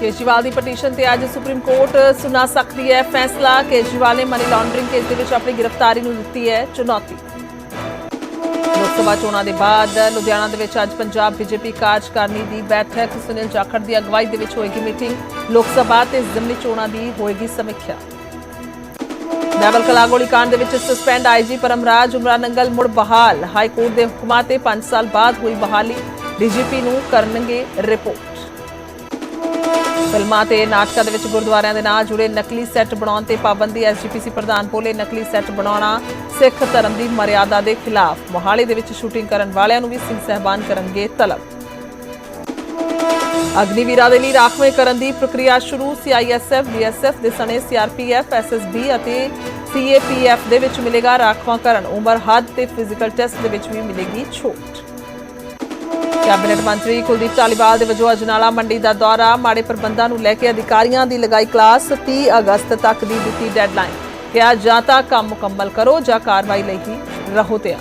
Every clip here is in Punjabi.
ਕੇਜਰੀਵਾਲ ਦੀ ਪਟੀਸ਼ਨ ਤੇ ਅੱਜ ਸੁਪਰੀਮ ਕੋਰਟ ਸੁਣਾ ਸਕਦੀ ਹੈ ਫੈਸਲਾ। ਕੇਜਰੀਵਾਲ ਨੇ ਮਨੀ ਲਾਂਡਰਿੰਗ ਕੇਸ ਦੇ ਵਿੱਚ ਆਪਣੀ ਗ੍ਰਿਫਤਾਰੀ ਨੂੰ ਦਿੱਤੀ ਹੈ ਚੁਣੌਤੀ। ਲੋਕ ਸਭਾ ਚੋਣਾਂ ਦੇ ਬਾਅਦ ਲੁਧਿਆਣਾ ਦੇ ਵਿੱਚ ਅੱਜ ਪੰਜਾਬ ਬੀਜੇਪੀ ਕਾਰਜਕਾਰਨੀ ਦੀ ਬੈਠਕ। ਸੁਨੀਲ ਜਾਖੜ ਦੀ ਅਗਵਾਈ ਦੇ ਵਿੱਚ ਹੋਏਗੀ ਮੀਟਿੰਗ। ਲੋਕ ਸਭਾ ਤੇ ਜ਼ਿਮਨੀ ਚੋਣਾਂ ਦੀ ਹੋਏਗੀ ਸਮੀਖਿਆ। ਡਬਲ ਕਲਾ ਗੋਲੀ ਕਾਂਡ ਦੇ ਵਿੱਚ suspend IG Paramraj Umranangal ਮੁੜ ਬਹਾਲ। ਹਾਈ ਕੋਰਟ ਦੇ ਹੁਕਮਾਂ ਤੇ 5 ਸਾਲ ਬਾਅਦ ਹੋਈ ਬਹਾਲੀ। ਡੀਜੀਪੀ ਨੂੰ ਕਰਨਗੇ ਰਿਪੋਰਟ। ਫਿਲਮਾਂ ਤੇ ਨਾਟਕਾਂ ਦੇ ਵਿੱਚ ਗੁਰਦੁਆਰਿਆਂ ਦੇ ਨਾਲ ਜੁੜੇ ਨਕਲੀ ਸੈੱਟ ਬਣਾਉਣ ਤੇ ਪਾਬੰਦੀ ਐਸਜੀਪੀਸੀ ਪ੍ਰਧਾਨ ਬੋਲੇ ਨਕਲੀ ਸੈੱਟ ਬਣਾਉਣਾ ਸਿੱਖ ਧਰਮ ਦੀ ਮਰਿਆਦਾ ਦੇ ਖਿਲਾਫ। ਮੋਹਾਲੀ ਦੇ ਵਿੱਚ ਸ਼ੂਟਿੰਗ ਕਰਨ ਵਾਲਿਆਂ ਨੂੰ ਵੀ ਸਿੰਘ ਸਹਿਬਾਨ ਕਰਨਗੇ ਤਲਬ। ਅਗਨੀਵੀਰਾਂ ਦੇ ਲਈ ਰਾਖਵੇਂ ਕਰਨ ਦੀ ਪ੍ਰਕਿਰਿਆ ਸ਼ੁਰੂ। ਸੀਆਈਐਸਐਫ ਬੀਐਸਐਫ ਦੇ ਸਣੇ ਸੀਆਰਪੀਐਫ ਐਸਐਸਬੀ ਅਤੇ ਸੀਏਪੀਐਫ ਦੇ ਵਿੱਚ ਮਿਲੇਗਾ ਰਾਖਵਾਂਕਰਨ। ਉਮਰ, ਹੱਦ ਤੇ ਫਿਜ਼ੀਕਲ ਟੈਸਟ ਦੇ ਵਿੱਚ ਵੀ ਮਿਲੇਗੀ ਛੋਟ। ਕੈਬਨਿਟ ਮੰਤਰੀ ਕੁਲਦੀਪ ਧਾਲੀਵਾਲ ਦੇ ਵਜੋਂ ਅਜਨਾਲਾ ਮੰਡੀ ਦਾ ਦੌਰਾ। ਮਾੜੇ ਪ੍ਰਬੰਧਾਂ ਨੂੰ ਲੈ ਕੇ ਅਧਿਕਾਰੀਆਂ ਦੀ ਲਗਾਈ ਕਲਾਸ। 30 ਅਗਸਤ ਤੱਕ ਦੀ ਦਿੱਤੀ ਡੈਡਲਾਈਨ ਕਿਹਾ ਜਾਂ ਤਾਂ ਕੰਮ ਮੁਕੰਮਲ ਕਰੋ ਜਾਂ ਕਾਰਵਾਈ ਲਈ ਹੀ ਰਹੋ ਤਿਆਰ।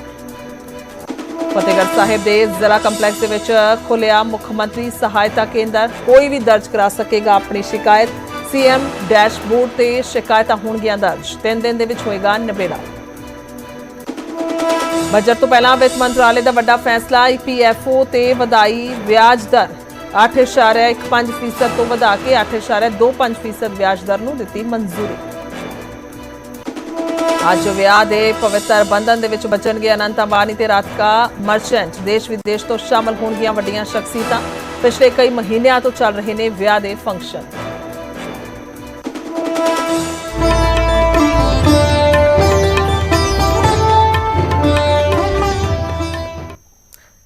ਫਤਿਹਗੜ੍ਹ ਸਾਹਿਬ ਦੇ ਜ਼ਿਲ੍ਹਾ ਕੰਪਲੈਕਸ ਦੇ ਵਿੱਚ ਖੁੱਲਿਆ ਮੁੱਖ ਮੰਤਰੀ ਸਹਾਇਤਾ ਕੇਂਦਰ। ਕੋਈ ਵੀ ਦਰਜ ਕਰਾ ਸਕੇਗਾ ਆਪਣੀ ਸ਼ਿਕਾਇਤ। ਸੀਐਮ ਡੈਸ਼ਬੋਰਡ ਤੇ ਸ਼ਿਕਾਇਤਾਂ ਹੋਣਗੀਆਂ ਦਰਜ। ਤਿੰਨ ਦਿਨ ਦੇ ਵਿੱਚ ਹੋਏਗਾ ਨਿਬੇੜਾ। ਬਜਟ ਤੋਂ ਪਹਿਲਾਂ ਵਿੱਤ ਮੰਤਰਾਲੇ ਦਾ ਵੱਡਾ ਫੈਸਲਾ ਈਪੀਐਫਓ ਤੇ ਵਧਾਈ ਵਿਆਜ ਦਰ। 8.15% ਤੋਂ ਵਧਾ ਕੇ 8.25% ਵਿਆਜ ਦਰ ਨੂੰ ਦਿੱਤੀ ਮਨਜ਼ੂਰੀ। ਅੱਜ ਵਿਆਹ ਦੇ ਪਵਿੱਤਰ ਬੰਧਨ ਦੇ ਵਿੱਚ ਬਚਣਗੇ ਅਨੰਤ ਅੰਬਾਨੀ ਤੇ ਰਾਤਕਾ ਮਰਚੈਂਟ। ਦੇਸ਼ ਵਿਦੇਸ਼ ਤੋਂ ਸ਼ਾਮਲ ਹੋਣਗੀਆਂ ਵੱਡੀਆਂ ਸ਼ਖਸੀਅਤਾਂ। ਪਿਛਲੇ ਕਈ ਮਹੀਨਿਆਂ ਤੋਂ ਚੱਲ ਰਹੇ ਨੇ ਵਿਆਹ ਦੇ ਫੰਕਸ਼ਨ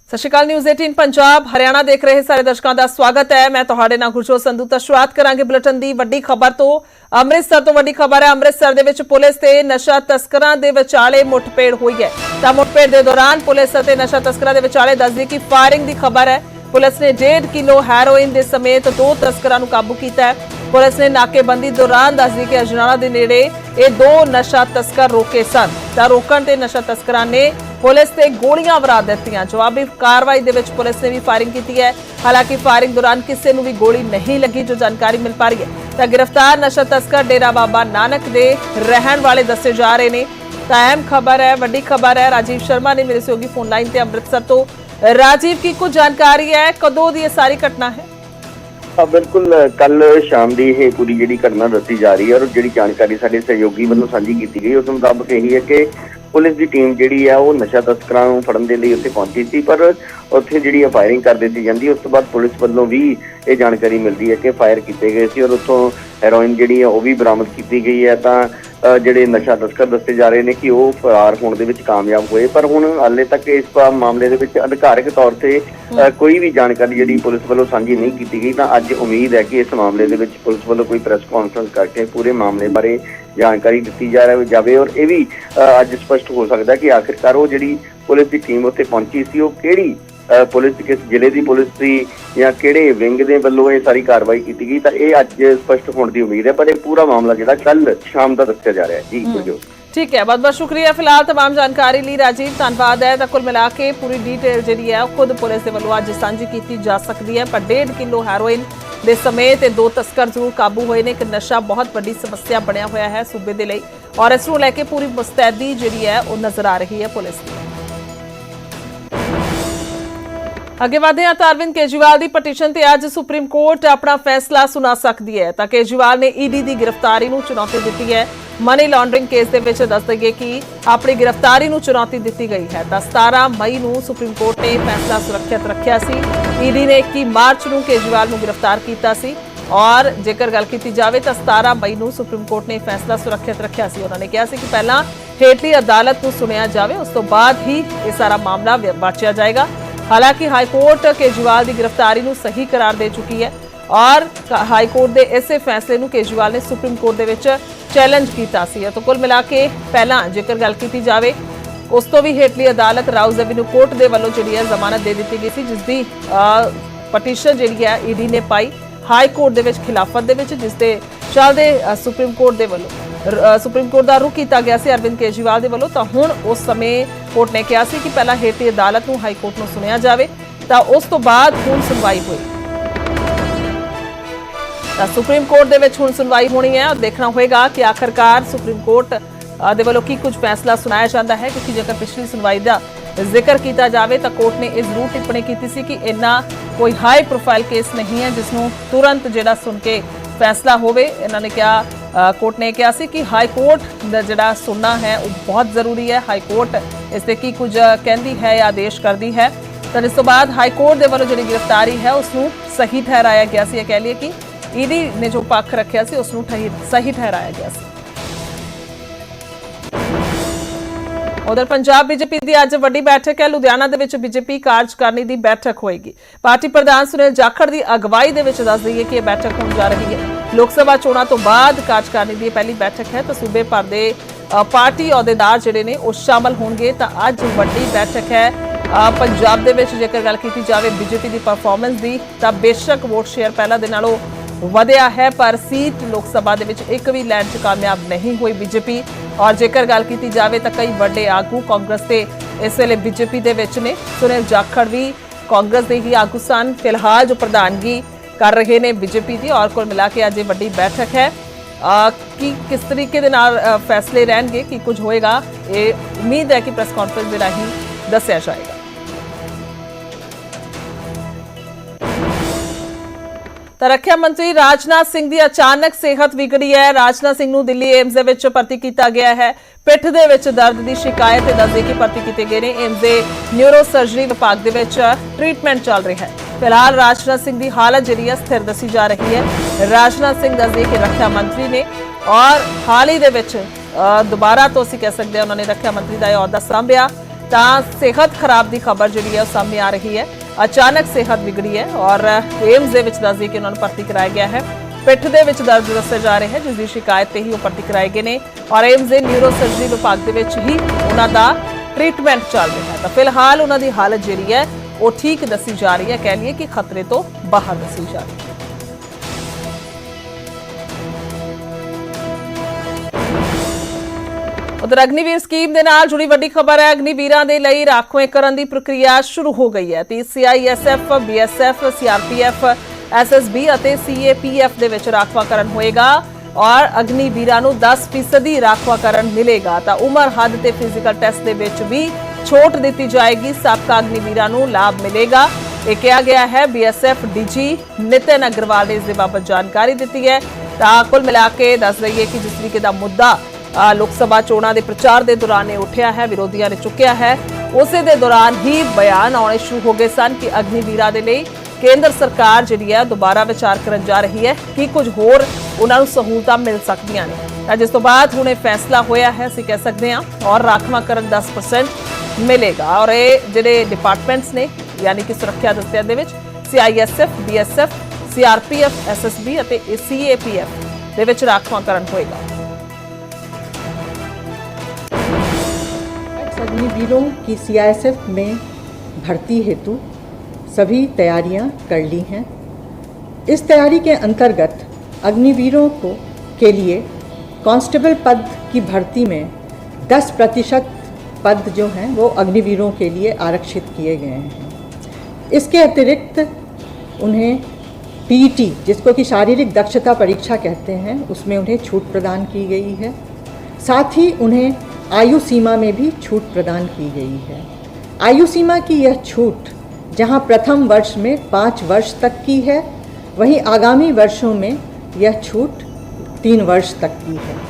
ਸਤਿ ਸ਼੍ਰੀ ਅਕਾਲ ਨਿਊਜ਼ 18 ਪੰਜਾਬ, ਹਰਿਆਣਾ ਦੇਖ ਰਹੇ ਸਾਰੇ ਦਰਸ਼ਕਾਂ ਦਾ ਸਵਾਗਤ ਹੈ। ਮੈਂ ਤੁਹਾਡੇ ਨਾਲ ਗੁਰਜੋਤ ਸੰਧੂ ਤਾਂ ਸ਼ੁਰੂਆਤ ਕਰਾਂਗੇ ਬੁਲੇਟਿਨ ਦੀ ਵੱਡੀ ਖਬਰ ਤੋਂ। ਅੰਮ੍ਰਿਤਸਰ ਤੋਂ ਵੱਡੀ ਖਬਰ ਹੈ। ਅੰਮ੍ਰਿਤਸਰ ਦੇ ਵਿੱਚ ਪੁਲਿਸ ਤੇ ਨਸ਼ਾ ਤਸਕਰਾਂ ਦੇ ਵਿਚਾਲੇ ਮੁੱਠਭੇੜ ਹੋਈ ਹੈ। ਤਾਂ ਮੁੱਠਭੇੜ ਦੇ ਦੌਰਾਨ ਪੁਲਿਸ ਅਤੇ ਨਸ਼ਾ ਤਸਕਰਾਂ ਦੇ ਵਿਚਾਲੇ ਦੱਸਦੀ ਕਿ ਫਾਇਰਿੰਗ ਦੀ ਖਬਰ ਹੈ। ਪੁਲਿਸ ਨੇ 1.5 ਕਿਲੋ ਹੈਰੋਇਨ ਦੇ ਸਮੇਤ ਦੋ ਤਸਕਰਾਂ ਨੂੰ ਕਾਬੂ ਕੀਤਾ ਹੈ। ਪੁਲਿਸ ਨੇ ਨਾਕੇਬੰਦੀ ਦੌਰਾਨ ਦੱਸਦੀ ਕਿ ਅਜਨਾਲਾ ਦੇ ਨੇੜੇ ਇਹ ਦੋ ਨਸ਼ਾ ਤਸਕਰ ਰੋਕੇ ਸਨ। ਤਾਂ ਰੋਕਣ ਤੇ ਨਸ਼ਾ ਤਸਕਰਾਂ ਨੇ ਪੁਲਿਸ ਤੇ ਗੋਲੀਆਂ ਵਰਾ ਦਿੱਤੀਆਂ। ਜਵਾਬੀ ਕਾਰਵਾਈ ਦੇ ਵਿੱਚ ਪੁਲਿਸ ਨੇ ਵੀ ਫਾਇਰਿੰਗ ਕੀਤੀ ਹੈ। ਹਾਲਾਂਕਿ ਫਾਇਰਿੰਗ ਦੌਰਾਨ ਕਿਸੇ ਨੂੰ ਵੀ ਗੋਲੀ ਨਹੀਂ ਲੱਗੀ, ਜੋ ਜਾਣਕਾਰੀ ਮਿਲ ਪਾ ਰਹੀ ਹੈ। ਤਾਂ ਗ੍ਰਿਫਤਾਰ ਨਸ਼ਾ ਤਸਕਰ ਡੇਰਾ ਬਾਬਾ ਨਾਨਕ ਦੇ ਰਹਿਣ ਵਾਲੇ ਦੱਸੇ ਜਾ ਰਹੇ ਨੇ। ਤਾਂ ਅਹਿਮ ਖਬਰ ਹੈ, ਵੱਡੀ ਖਬਰ ਹੈ, ਰਾਜੀਵ ਸ਼ਰਮਾ ਨੇ ਮੇਰੇ ਸਹਿਯੋਗੀ ਫੋਨ ਲਾਈਨ ਤੇ ਅੰਮ੍ਰਿਤਸਰ ਤੋਂ। ਰਾਜੀਵ, ਕੀ ਕੁਝ ਜਾਣਕਾਰੀ ਹੈ? ਕਦੋਂ ਦੀ ਇਹ ਸਾਰੀ ਘਟਨਾ ਹੈ? ਹਾਂ, ਬਿਲਕੁਲ ਕੱਲ ਸ਼ਾਮ ਦੀ ਇਹ ਪੂਰੀ ਜਿਹੜੀ ਘਟਨਾ ਦੱਸੀ ਜਾ ਰਹੀ ਹੈ ਔਰ ਜਿਹੜੀ ਜਾਣਕਾਰੀ ਸਾਡੇ ਸਹਿਯੋਗੀ ਵੱਲੋਂ ਸਾਂਝੀ ਕੀਤੀ ਗਈ, ਉਸ ਮੁਤਾਬਕ ਇਹੀ ਹੈ ਕਿ ਪੁਲਿਸ ਦੀ ਟੀਮ ਜਿਹੜੀ ਹੈ ਉਹ ਨਸ਼ਾ ਤਸਕਰਾਂ ਨੂੰ ਫੜਨ ਦੇ ਲਈ ਉੱਥੇ ਪਹੁੰਚੀ ਸੀ, ਪਰ ਉੱਥੇ ਜਿਹੜੀ ਫਾਇਰਿੰਗ ਕਰ ਦਿੱਤੀ ਜਾਂਦੀ, ਉਸ ਤੋਂ ਬਾਅਦ ਪੁਲਿਸ ਵੱਲੋਂ ਵੀ ਇਹ ਜਾਣਕਾਰੀ ਮਿਲਦੀ ਹੈ ਕਿ ਫਾਇਰ ਕੀਤੇ ਗਏ ਸੀ ਔਰ ਉੱਥੋਂ ਹੈਰੋਇਨ ਜਿਹੜੀ ਹੈ ਉਹ ਵੀ ਬਰਾਮਦ ਕੀਤੀ ਗਈ ਹੈ। ਤਾਂ ਜਿਹੜੇ ਨਸ਼ਾ ਤਸਕਰ ਦੱਸੇ ਜਾ ਰਹੇ ਨੇ ਕਿ ਉਹ ਫਰਾਰ ਹੋਣ ਦੇ ਵਿੱਚ ਕਾਮਯਾਬ ਹੋਏ ਪਰ ਹੁਣ ਹਾਲੇ ਤੱਕ ਇਸ ਮਾਮਲੇ ਦੇ ਵਿੱਚ ਅਧਿਕਾਰਕ ਤੌਰ ਤੇ ਕੋਈ ਵੀ ਜਾਣਕਾਰੀ ਜਿਹੜੀ ਪੁਲਿਸ ਵੱਲੋਂ ਸਾਂਝੀ ਨਹੀਂ ਕੀਤੀ ਗਈ ਤਾਂ ਅੱਜ ਉਮੀਦ ਹੈ ਕਿ ਇਸ ਮਾਮਲੇ ਦੇ ਵਿੱਚ ਪੁਲਿਸ ਵੱਲੋਂ ਕੋਈ ਪ੍ਰੈਸ ਕਾਨਫਰੰਸ ਕਰਕੇ ਪੂਰੇ ਮਾਮਲੇ ਬਾਰੇ ਜਾਣਕਾਰੀ ਦਿੱਤੀ ਜਾ ਰਹੀ ਜਾਵੇ। ਔਰ ਇਹ ਵੀ ਅੱਜ ਸਪਸ਼ਟ ਹੋ ਸਕਦਾ ਕਿ ਆਖਿਰਕਾਰ ਉਹ ਜਿਹੜੀ ਪੁਲਿਸ ਦੀ ਟੀਮ ਉੱਥੇ ਪਹੁੰਚੀ ਸੀ ਉਹ ਕਿਹੜੀ ਪੁਲਿਸ ਕਿਸ ਜ਼ਿਲ੍ਹੇ ਦੀ ਪੁਲਿਸ ਸੀ ਜਾਂ ਕਿਹੜੇ ਵਿੰਗ ਦੇ ਵੱਲੋਂ ਇਹ ਸਾਰੀ ਕਾਰਵਾਈ ਕੀਤੀ ਗਈ ਤਾਂ ਇਹ ਅੱਜ ਸਪਸ਼ਟ ਹੋਣ ਦੀ ਉਮੀਦ ਹੈ ਪਰ ਇਹ ਪੂਰਾ ਮਾਮਲਾ ਜਿਹੜਾ ਕੱਲ ਸ਼ਾਮ ਦਾ ਦੱਸਿਆ ਜਾ ਰਿਹਾ ਹੈ ਜੀ ਗੁਰਜੋਤ ਠੀਕ ਹੈ ਬਹੁਤ ਬਹੁਤ ਸ਼ੁਕਰੀਆ ਫਿਲਹਾਲ तमाम ਜਾਣਕਾਰੀ ਲਈ ਰਾਜੀਵ ਧੰਨਵਾਦ ਹੈ ਤਾਂ ਕੁੱਲ ਮਿਲਾ ਕੇ ਪੂਰੀ ਡੀਟੇਲ ਜਿਹੜੀ ਹੈ ਉਹ ਖੁਦ ਪੁਲਿਸ ਦੇ ਵੱਲੋਂ ਅੱਜ ਸਾਂਝੀ ਕੀਤੀ ਜਾ ਸਕਦੀ ਹੈ ਪਰ 1.5 ਕਿਲੋ ਹੈਰੋਇਨ ਦੇ ਸਮੇਤ ਇਹ ਦੋ ਤਸਕਰ ਜ਼ਰੂਰ ਕਾਬੂ ਹੋਏ ਨੇ ਇੱਕ ਨਸ਼ਾ ਬਹੁਤ ਵੱਡੀ ਸਮੱਸਿਆ ਬਣਿਆ ਹੋਇਆ ਹੈ ਸੂਬੇ ਦੇ ਲਈ ਔਰ ਇਸ ਨੂੰ ਲੈ ਕੇ ਪੂਰੀ ਮੁਸਤੈਦੀ ਜਿਹੜੀ ਹੈ ਉਹ ਨਜ਼ਰ ਆ ਰਹੀ ਹੈ ਪੁਲਿਸ ਦੀ ਅੱਗੇ ਵਧਦੇ ਹਾਂ, ਤਾਂ ਅਰਵਿੰਦ ਕੇਜਰੀਵਾਲ ਦੀ ਪਟੀਸ਼ਨ ਤੇ ਅੱਜ ਸੁਪਰੀਮ ਕੋਰਟ ਆਪਣਾ ਫੈਸਲਾ ਸੁਣਾ ਸਕਦੀ ਹੈ। ਤਾਂ ਕੇਜਰੀਵਾਲ ਨੇ ਈਡੀ ਦੀ ਗ੍ਰਿਫਤਾਰੀ ਨੂੰ ਚੁਣੌਤੀ ਦਿੱਤੀ ਹੈ। ਮਨੀ ਲਾਂਡਰਿੰਗ ਕੇਸ ਦੇ ਵਿੱਚ ਦੱਸ ਦਈਏ ਕਿ ਆਪਣੀ ਗ੍ਰਿਫਤਾਰੀ ਨੂੰ ਚੁਣੌਤੀ ਦਿੱਤੀ ਗਈ ਹੈ। ਤਾਂ 17 ਮਈ ਨੂੰ ਸੁਪਰੀਮ ਕੋਰਟ ਨੇ ਫੈਸਲਾ ਸੁਰੱਖਿਅਤ ਰੱਖਿਆ ਸੀ। ਈਡੀ ਨੇ 21 ਮਾਰਚ ਨੂੰ ਕੇਜਰੀਵਾਲ ਨੂੰ ਗ੍ਰਿਫਤਾਰ ਕੀਤਾ ਸੀ। ਔਰ ਜੇਕਰ ਗੱਲ ਕੀਤੀ ਜਾਵੇ, ਤਾਂ 17 ਮਈ ਨੂੰ ਸੁਪਰੀਮ ਕੋਰਟ ਨੇ ਫੈਸਲਾ ਸੁਰੱਖਿਅਤ ਰੱਖਿਆ ਸੀ। ਉਹਨਾਂ ਨੇ ਕਿਹਾ ਸੀ ਕਿ ਪਹਿਲਾਂ ਹੇਠਲੀ ਅਦਾਲਤ ਨੂੰ ਸੁਣਿਆ ਜਾਵੇ, ਉਸ ਤੋਂ ਬਾਅਦ ਹੀ ਇਹ ਸਾਰਾ ਮਾਮਲਾ ਵਿ- ਵਾਚਿਆ ਜਾਏਗਾ। ਹਾਲਾਂਕਿ ਹਾਈ ਕੋਰਟ ਕੇਜਰੀਵਾਲ ਦੀ ਗ੍ਰਿਫਤਾਰੀ ਨੂੰ ਸਹੀ ਕਰਾਰ ਦੇ ਚੁੱਕੀ ਹੈ ਔਰ ਹਾਈ ਕੋਰਟ ਦੇ ਇਸੇ ਫੈਸਲੇ ਨੂੰ ਕੇਜਰੀਵਾਲ ਨੇ ਸੁਪਰੀਮ ਕੋਰਟ ਦੇ ਵਿੱਚ ਚੈਲੰਜ ਕੀਤਾ ਸੀ। ਤਾਂ ਕੁੱਲ ਮਿਲਾ ਕੇ ਪਹਿਲਾਂ ਜੇਕਰ ਗੱਲ ਕੀਤੀ ਜਾਵੇ, ਉਸ ਤੋਂ ਵੀ ਹੇਠਲੀ ਅਦਾਲਤ ਰਾਉਜ਼ ਐਵਨਿਊ ਕੋਰਟ ਦੇ ਵੱਲੋਂ ਜਿਹੜੀ ਹੈ ਜ਼ਮਾਨਤ ਦੇ ਦਿੱਤੀ ਗਈ ਸੀ, ਜਿਸ ਦੀ ਪਟੀਸ਼ਨ ਜਿਹੜੀ ਹੈ ਈਡੀ ਨੇ ਪਾਈ। ਹਾਈ ਕੋਰਟ ਦੇ ਵਿੱਚ ਖਿਲਾਫਤ ਦੇ ਵਿੱਚ, ਜਿਸ ਦੇ ਚੱਲਦੇ ਸੁਪਰੀਮ ਕੋਰਟ ਦੇ ਵੱਲੋਂ। ਸੁਪਰੀਮ ਕੋਰਟ ਦਾ ਰੁਖ ਕੀਤਾ ਗਿਆ ਸੀ ਅਰਵਿੰਦ ਕੇਜਰੀਵਾਲ ਦੇ ਵੱਲੋਂ। ਤਾਂ ਹੁਣ ਉਸ ਸਮੇਂ ਕੋਰਟ ਨੇ ਕਿਹਾ ਸੀ ਕਿ ਪਹਿਲਾਂ ਹੇਠਲੀ ਅਦਾਲਤ ਨੂੰ ਹਾਈ ਕੋਰਟ ਨੂੰ ਸੁਣਿਆ ਜਾਵੇ। ਤਾਂ ਉਸ ਤੋਂ ਬਾਅਦ ਹੁਣ ਸੁਣਵਾਈ ਹੋਈ। ਤਾਂ ਸੁਪਰੀਮ ਕੋਰਟ ਦੇ ਵਿੱਚ ਹੁਣ ਸੁਣਵਾਈ ਹੋਣੀ ਹੈ। ਔਰ ਦੇਖਣਾ ਹੋਏਗਾ ਕਿ ਆਖਰਕਾਰ ਸੁਪਰੀਮ ਕੋਰਟ ਦੇ ਵੱਲੋਂ ਕੀ ਕੁਝ ਫੈਸਲਾ ਸੁਣਾਇਆ ਜਾਂਦਾ ਹੈ। ਕਿਉਂਕਿ ਜੇਕਰ ਪਿਛਲੀ ਸੁਣਵਾਈ ਦਾ ਜ਼ਿਕਰ ਕੀਤਾ ਜਾਵੇ, ਤਾਂ ਕੋਰਟ ਨੇ ਇਹ ਜ਼ਰੂਰ ਟਿੱਪਣੀ ਕੀਤੀ ਸੀ ਕਿ ਇੰਨਾ ਕੋਈ ਹਾਈ ਪ੍ਰੋਫਾਈਲ ਕੇਸ ਨਹੀਂ ਹੈ, ਜਿਸ ਨੂੰ ਤੁਰੰਤ ਜਿਹੜਾ ਸੁਣ ਕੇ ਫੈਸਲਾ ਹੋਵੇ ਇਹਨਾਂ ਨੇ ਕਿਹਾ ਅ, ਕੋਰਟ ਨੇ ਕਿਹਾ ਸੀ ਕਿ ਹਾਈ ਕੋਰਟ ਦਾ ਜਿਹੜਾ ਸੁਣਨਾ ਹੈ ਉਹ ਬਹੁਤ ਜ਼ਰੂਰੀ ਹੈ ਹਾਈ ਕੋਰਟ ਇਸ ਤੇ ਕੀ ਕੁਝ ਕਹਿੰਦੀ ਹੈ ਜਾਂ ਆਦੇਸ਼ ਕਰਦੀ ਹੈ ਤਾਂ ਇਸ ਤੋਂ ਬਾਅਦ ਹਾਈ ਕੋਰਟ ਦੇ ਵੱਲੋਂ ਜਿਹੜੀ ਗ੍ਰਿਫਤਾਰੀ ਹੈ ਉਸ ਨੂੰ ਸਹੀ ਠਹਿਰਾਇਆ ਗਿਆ ਸੀ ਇਹ ਕਹਿ ਲਈਏ ਕਿ ਈਡੀ ਨੇ ਜੋ ਪੱਖ ਰੱਖਿਆ ਸੀ ਉਸ ਨੂੰ ਠਹਿ- ਸਹੀ ਠਹਿਰਾਇਆ ਗਿਆ ਸੀ ਉਧਰ ਪੰਜਾਬ ਬੀਜੇਪੀ ਦੀ ਅੱਜ ਵੱਡੀ ਬੈਠਕ ਹੈ। ਲੁਧਿਆਣਾ ਦੇ ਵਿੱਚ ਬੀਜੇਪੀ ਕਾਰਜਕਾਰਨੀ ਦੀ ਬੈਠਕ ਹੋਏਗੀ। ਪਾਰਟੀ ਪ੍ਰਧਾਨ ਸੁਨੀਲ ਜਾਖੜ ਦੀ ਅਗਵਾਈ ਦੇ ਵਿੱਚ ਦੱਸ ਦਈਏ ਕਿ ਇਹ ਬੈਠਕ ਹੋਣ ਜਾ ਰਹੀ ਹੈ। ਲੋਕ ਸਭਾ ਚੋਣਾਂ ਤੋਂ ਬਾਅਦ ਕਾਰਜਕਾਰਨੀ ਦੀ ਇਹ ਪਹਿਲੀ ਬੈਠਕ ਹੈ ਤਾਂ ਸੂਬੇ ਭਰ ਦੇ ਪਾਰਟੀ ਅਹੁਦੇਦਾਰ ਜਿਹੜੇ ਨੇ ਉਹ ਸ਼ਾਮਲ ਹੋਣਗੇ ਤਾਂ ਅੱਜ ਵੱਡੀ ਬੈਠਕ ਹੈ। ਪੰਜਾਬ ਦੇ ਵਿੱਚ ਜੇਕਰ ਗੱਲ ਕੀਤੀ ਜਾਵੇ ਬੀਜੇਪੀ ਦੀ ਪਰਫਾਰਮੈਂਸ ਦੀ ਤਾਂ ਬੇਸ਼ੱਕ ਵੋਟ ਸ਼ੇਅਰ ਪਹਿਲਾਂ ਦੇ ਨਾਲੋਂ ਵਧਿਆ ਹੈ ਪਰ ਸੀਟ ਲੋਕ ਸਭਾ ਦੇ ਵਿੱਚ ਇੱਕ ਵੀ ਲੈਣ 'ਚ ਕਾਮਯਾਬ ਨਹੀਂ ਹੋਈ ਬੀਜੇਪੀ। ਔਰ ਜੇਕਰ ਗੱਲ ਕੀਤੀ ਜਾਵੇ ਤਾਂ ਕਈ ਵੱਡੇ ਆਗੂ ਕਾਂਗਰਸ ਦੇ ਇਸ ਵੇਲੇ ਬੀਜੇਪੀ ਦੇ ਵਿੱਚ ਨੇ। ਸੁਨੀਲ ਜਾਖੜ ਵੀ ਕਾਂਗਰਸ ਦੇ ਹੀ ਆਗੂ ਸਨ। ਫਿਲਹਾਲ ਜੋ ਪ੍ਰਧਾਨਗੀ ਕਰ ਰਹੇ ਨੇ ਬੀਜੇਪੀ ਦੀ ਔਰ ਕੁੱਲ ਮਿਲਾ ਕੇ ਅੱਜ ਇਹ ਵੱਡੀ ਬੈਠਕ ਹੈ। ਅ, ਕਿ ਕਿਸ ਤਰੀਕੇ ਦੇ ਨਾਲ ਫੈਸਲੇ ਰਹਿਣਗੇ ਕੀ ਕੁਝ ਹੋਏਗਾ ਇਹ ਉਮੀਦ ਹੈ ਕਿ ਪ੍ਰੈਸ ਕਾਨਫਰੰਸ ਦੇ ਰਾਹੀਂ ਦੱਸਿਆ ਜਾਏਗਾ। ਤਾਂ ਰੱਖਿਆ ਮੰਤਰੀ ਰਾਜਨਾਥ ਸਿੰਘ ਦੀ ਅਚਾਨਕ ਸਿਹਤ ਵਿਗੜੀ ਹੈ। ਰਾਜਨਾਥ ਸਿੰਘ ਨੂੰ ਦਿੱਲੀ ਏਮਸ ਦੇ ਵਿੱਚ ਭਰਤੀ ਕੀਤਾ ਗਿਆ ਹੈ। ਪਿੱਠ ਦੇ ਵਿੱਚ ਦਰਦ ਦੀ ਸ਼ਿਕਾਇਤ ਤੇ ਦੱਸਦੇ ਕਿ ਭਰਤੀ ਕੀਤੇ ਗਏ ਨੇ। ਏਮਸ ਦੇ ਨਿਊਰੋ ਸਰਜਰੀ ਵਿਭਾਗ ਦੇ ਵਿੱਚ ਟ੍ਰੀਟਮੈਂਟ ਚੱਲ ਰਿਹਾ ਹੈ। ਫਿਲਹਾਲ ਰਾਜਨਾਥ ਸਿੰਘ ਦੀ ਹਾਲਤ ਜਿਹੜੀ ਹੈ, ਸਥਿਰ ਦੱਸੀ ਜਾ ਰਹੀ ਹੈ। ਰਾਜਨਾਥ ਸਿੰਘ ਦੱਸਦੇ ਕਿ ਰੱਖਿਆ ਮੰਤਰੀ ਨੇ ਔਰ ਹਾਲ ਹੀ ਦੇ ਵਿੱਚ ਦੁਬਾਰਾ ਤੋਂ ਅਸੀਂ ਕਹਿ ਸਕਦੇ ਹਾਂ, ਉਹਨਾਂ ਨੇ ਰੱਖਿਆ ਮੰਤਰੀ ਦਾ ਇਹ ਅਹੁਦਾ ਸੰਭਿਆ। ਤਾਂ ਸਿਹਤ ਖਰਾਬ ਦੀ ਖਬਰ ਜਿਹੜੀ ਹੈ, ਉਹ ਸਾਹਮਣੇ ਆ ਰਹੀ ਹੈ। ਅਚਾਨਕ ਸਿਹਤ ਵਿਗੜੀ ਹੈ ਔਰ ਏਮਸ ਦੇ ਵਿੱਚ ਦੱਸਦੀ ਕਿ ਉਹਨਾਂ ਨੂੰ ਭਰਤੀ ਕਰਾਇਆ ਗਿਆ ਹੈ। ਪਿੱਠ ਦੇ ਵਿੱਚ ਦਰਦ ਦੱਸਿਆ ਜਾ ਰਿਹਾ ਹੈ, ਜਿਸ ਦੀ ਸ਼ਿਕਾਇਤ ਤੇ ਹੀ ਉਹ ਭਰਤੀ ਕਰਾਏ ਗਏ ਨੇ ਔਰ ਏਮਸ ਦੇ ਨਿਊਰੋ ਸਰਜਰੀ ਵਿਭਾਗ ਦੇ ਵਿੱਚ ਹੀ ਉਹਨਾਂ ਦਾ ਟ੍ਰੀਟਮੈਂਟ ਚੱਲ ਰਿਹਾ ਹੈ। ਤਾਂ ਫਿਲਹਾਲ ਉਹਨਾਂ ਦੀ ਹਾਲਤ ਜਿਹੜੀ ਹੈ, ਉਹ ਠੀਕ ਦੱਸੀ ਜਾ ਰਹੀ ਹੈ, ਕਹਿ ਲਈਏ ਕਿ ਖਤਰੇ ਤੋਂ ਬਾਹਰ ਦੱਸੀ ਜਾ ਰਹੀ ਹੈ। ਉਧਰ ਅਗਨੀਵੀਰ ਸਕੀਮ ਦੇ ਨਾਲ ਜੁੜੀ ਵੱਡੀ ਖਬਰ ਹੈ, ਅਗਨੀਵੀਰਾਂ ਦੇ ਲਈ ਰਾਖਵੇਂਕਰਨ ਦੀ ਪ੍ਰਕਿਰਿਆ ਸ਼ੁਰੂ ਹੋ ਗਈ ਹੈ। ਤੇ ਬੀਐਸਐਫ ਸੀਆਰਪੀਐਫ ਐਸਐਸਬੀ ਅਤੇ ਸੀਏਪੀਐਫ ਦੇ ਵਿੱਚ ਰਾਖਵਾਂਕਰਨ ਹੋਏਗਾ ਔਰ ਅਗਨੀਵੀਰਾਂ ਨੂੰ 10% ਰਾਖਵਾਂਕਰਨ ਮਿਲੇਗਾ। ਤਾਂ ਉਮਰ ਹੱਦ ਤੇ ਫਿਜ਼ੀਕਲ ਟੈਸਟ ਦੇ ਵਿੱਚ ਵੀ ਛੋਟ ਦਿੱਤੀ ਜਾਏਗੀ, ਸਾਬਕਾ ਅਗਨੀਵੀਰਾਂ ਨੂੰ ਲਾਭ ਮਿਲੇਗਾ। ਇਹ ਕਿਹਾ ਗਿਆ ਹੈ ਬੀਐਸਐਫ ਡੀਜੀ ਨਿਤਿਨ ਅਗਰਵਾਲ ਨੇ ਇਸ ਦੇ ਬਾਬਤ ਜਾਣਕਾਰੀ ਦਿੱਤੀ ਹੈ। ਤਾਂ ਕੁੱਲ ਮਿਲਾ ਕੇ ਦੱਸ ਰਹੀ ਕਿ ਜਿਸ ਤਰੀਕੇ ਦਾ ਮੁੱਦਾ ਲੋਕ ਸਭਾ ਚੋਣਾਂ ਦੇ ਪ੍ਰਚਾਰ ਦੇ ਦੌਰਾਨ ਇਹ ਉੱਠਿਆ ਹੈ, ਵਿਰੋਧੀਆਂ ਨੇ ਚੁੱਕਿਆ ਹੈ। ਉਸੇ ਦੇ ਦੌਰਾਨ ਹੀ ਬਿਆਨ ਆਉਣੇ ਸ਼ੁਰੂ ਹੋ ਗਏ ਸਨ ਕਿ ਅਗਨੀਵੀਰਾਂ ਦੇ ਲਈ ਕੇਂਦਰ ਸਰਕਾਰ ਜਿਹੜੀ ਹੈ, ਦੁਬਾਰਾ ਵਿਚਾਰ ਕਰਨ ਜਾ ਰਹੀ ਹੈ। ਕਿ ਕੁਝ ਹੋਰ ਉਹਨਾਂ ਨੂੰ ਸਹੂਲਤਾਂ ਮਿਲ ਸਕਦੀਆਂ ਨੇ? ਤਾਂ ਜਿਸ ਤੋਂ ਬਾਅਦ ਹੁਣ ਇਹ ਫੈਸਲਾ ਹੋਇਆ ਹੈ, ਅਸੀਂ ਕਹਿ ਸਕਦੇ ਹਾਂ, ਔਰ ਰਾਖਵਾਂਕਰਨ 10% ਮਿਲੇਗਾ। ਔਰ ਇਹ ਜਿਹੜੇ ਡਿਪਾਰਟਮੈਂਟਸ ਨੇ, ਯਾਨੀ ਕਿ ਸੁਰੱਖਿਆ ਦਸਤਿਆਂ ਦੇ ਵਿੱਚ ਸੀਆਈਐਸਐਫ ਬੀਐਸਐਫ ਸੀਆਰਪੀਐਫ ਐਸਐਸਬੀ ਅਤੇ ਸੀਏਪੀਐਫ ਦੇ ਵਿੱਚ ਰਾਖਵਾਂਕਰਨ ਹੋਏਗਾ। अग्निवीरों की सीआईएसएफ में भर्ती हेतु सभी तैयारियाँ कर ली हैं। इस तैयारी के अंतर्गत अग्निवीरों को के लिए कांस्टेबल पद की भर्ती में 10 प्रतिशत पद जो हैं, वो अग्निवीरों के लिए आरक्षित किए गए हैं। इसके अतिरिक्त उन्हें पीटी, जिसको कि शारीरिक दक्षता परीक्षा कहते हैं, उसमें उन्हें छूट प्रदान की गई है। साथ ही उन्हें आयु सीमा में भी छूट प्रदान की गई है आयु सीमा की यह छूट जहां प्रथम वर्ष में पाँच वर्ष तक की है वहीं आगामी वर्षों में यह छूट तीन वर्ष तक की है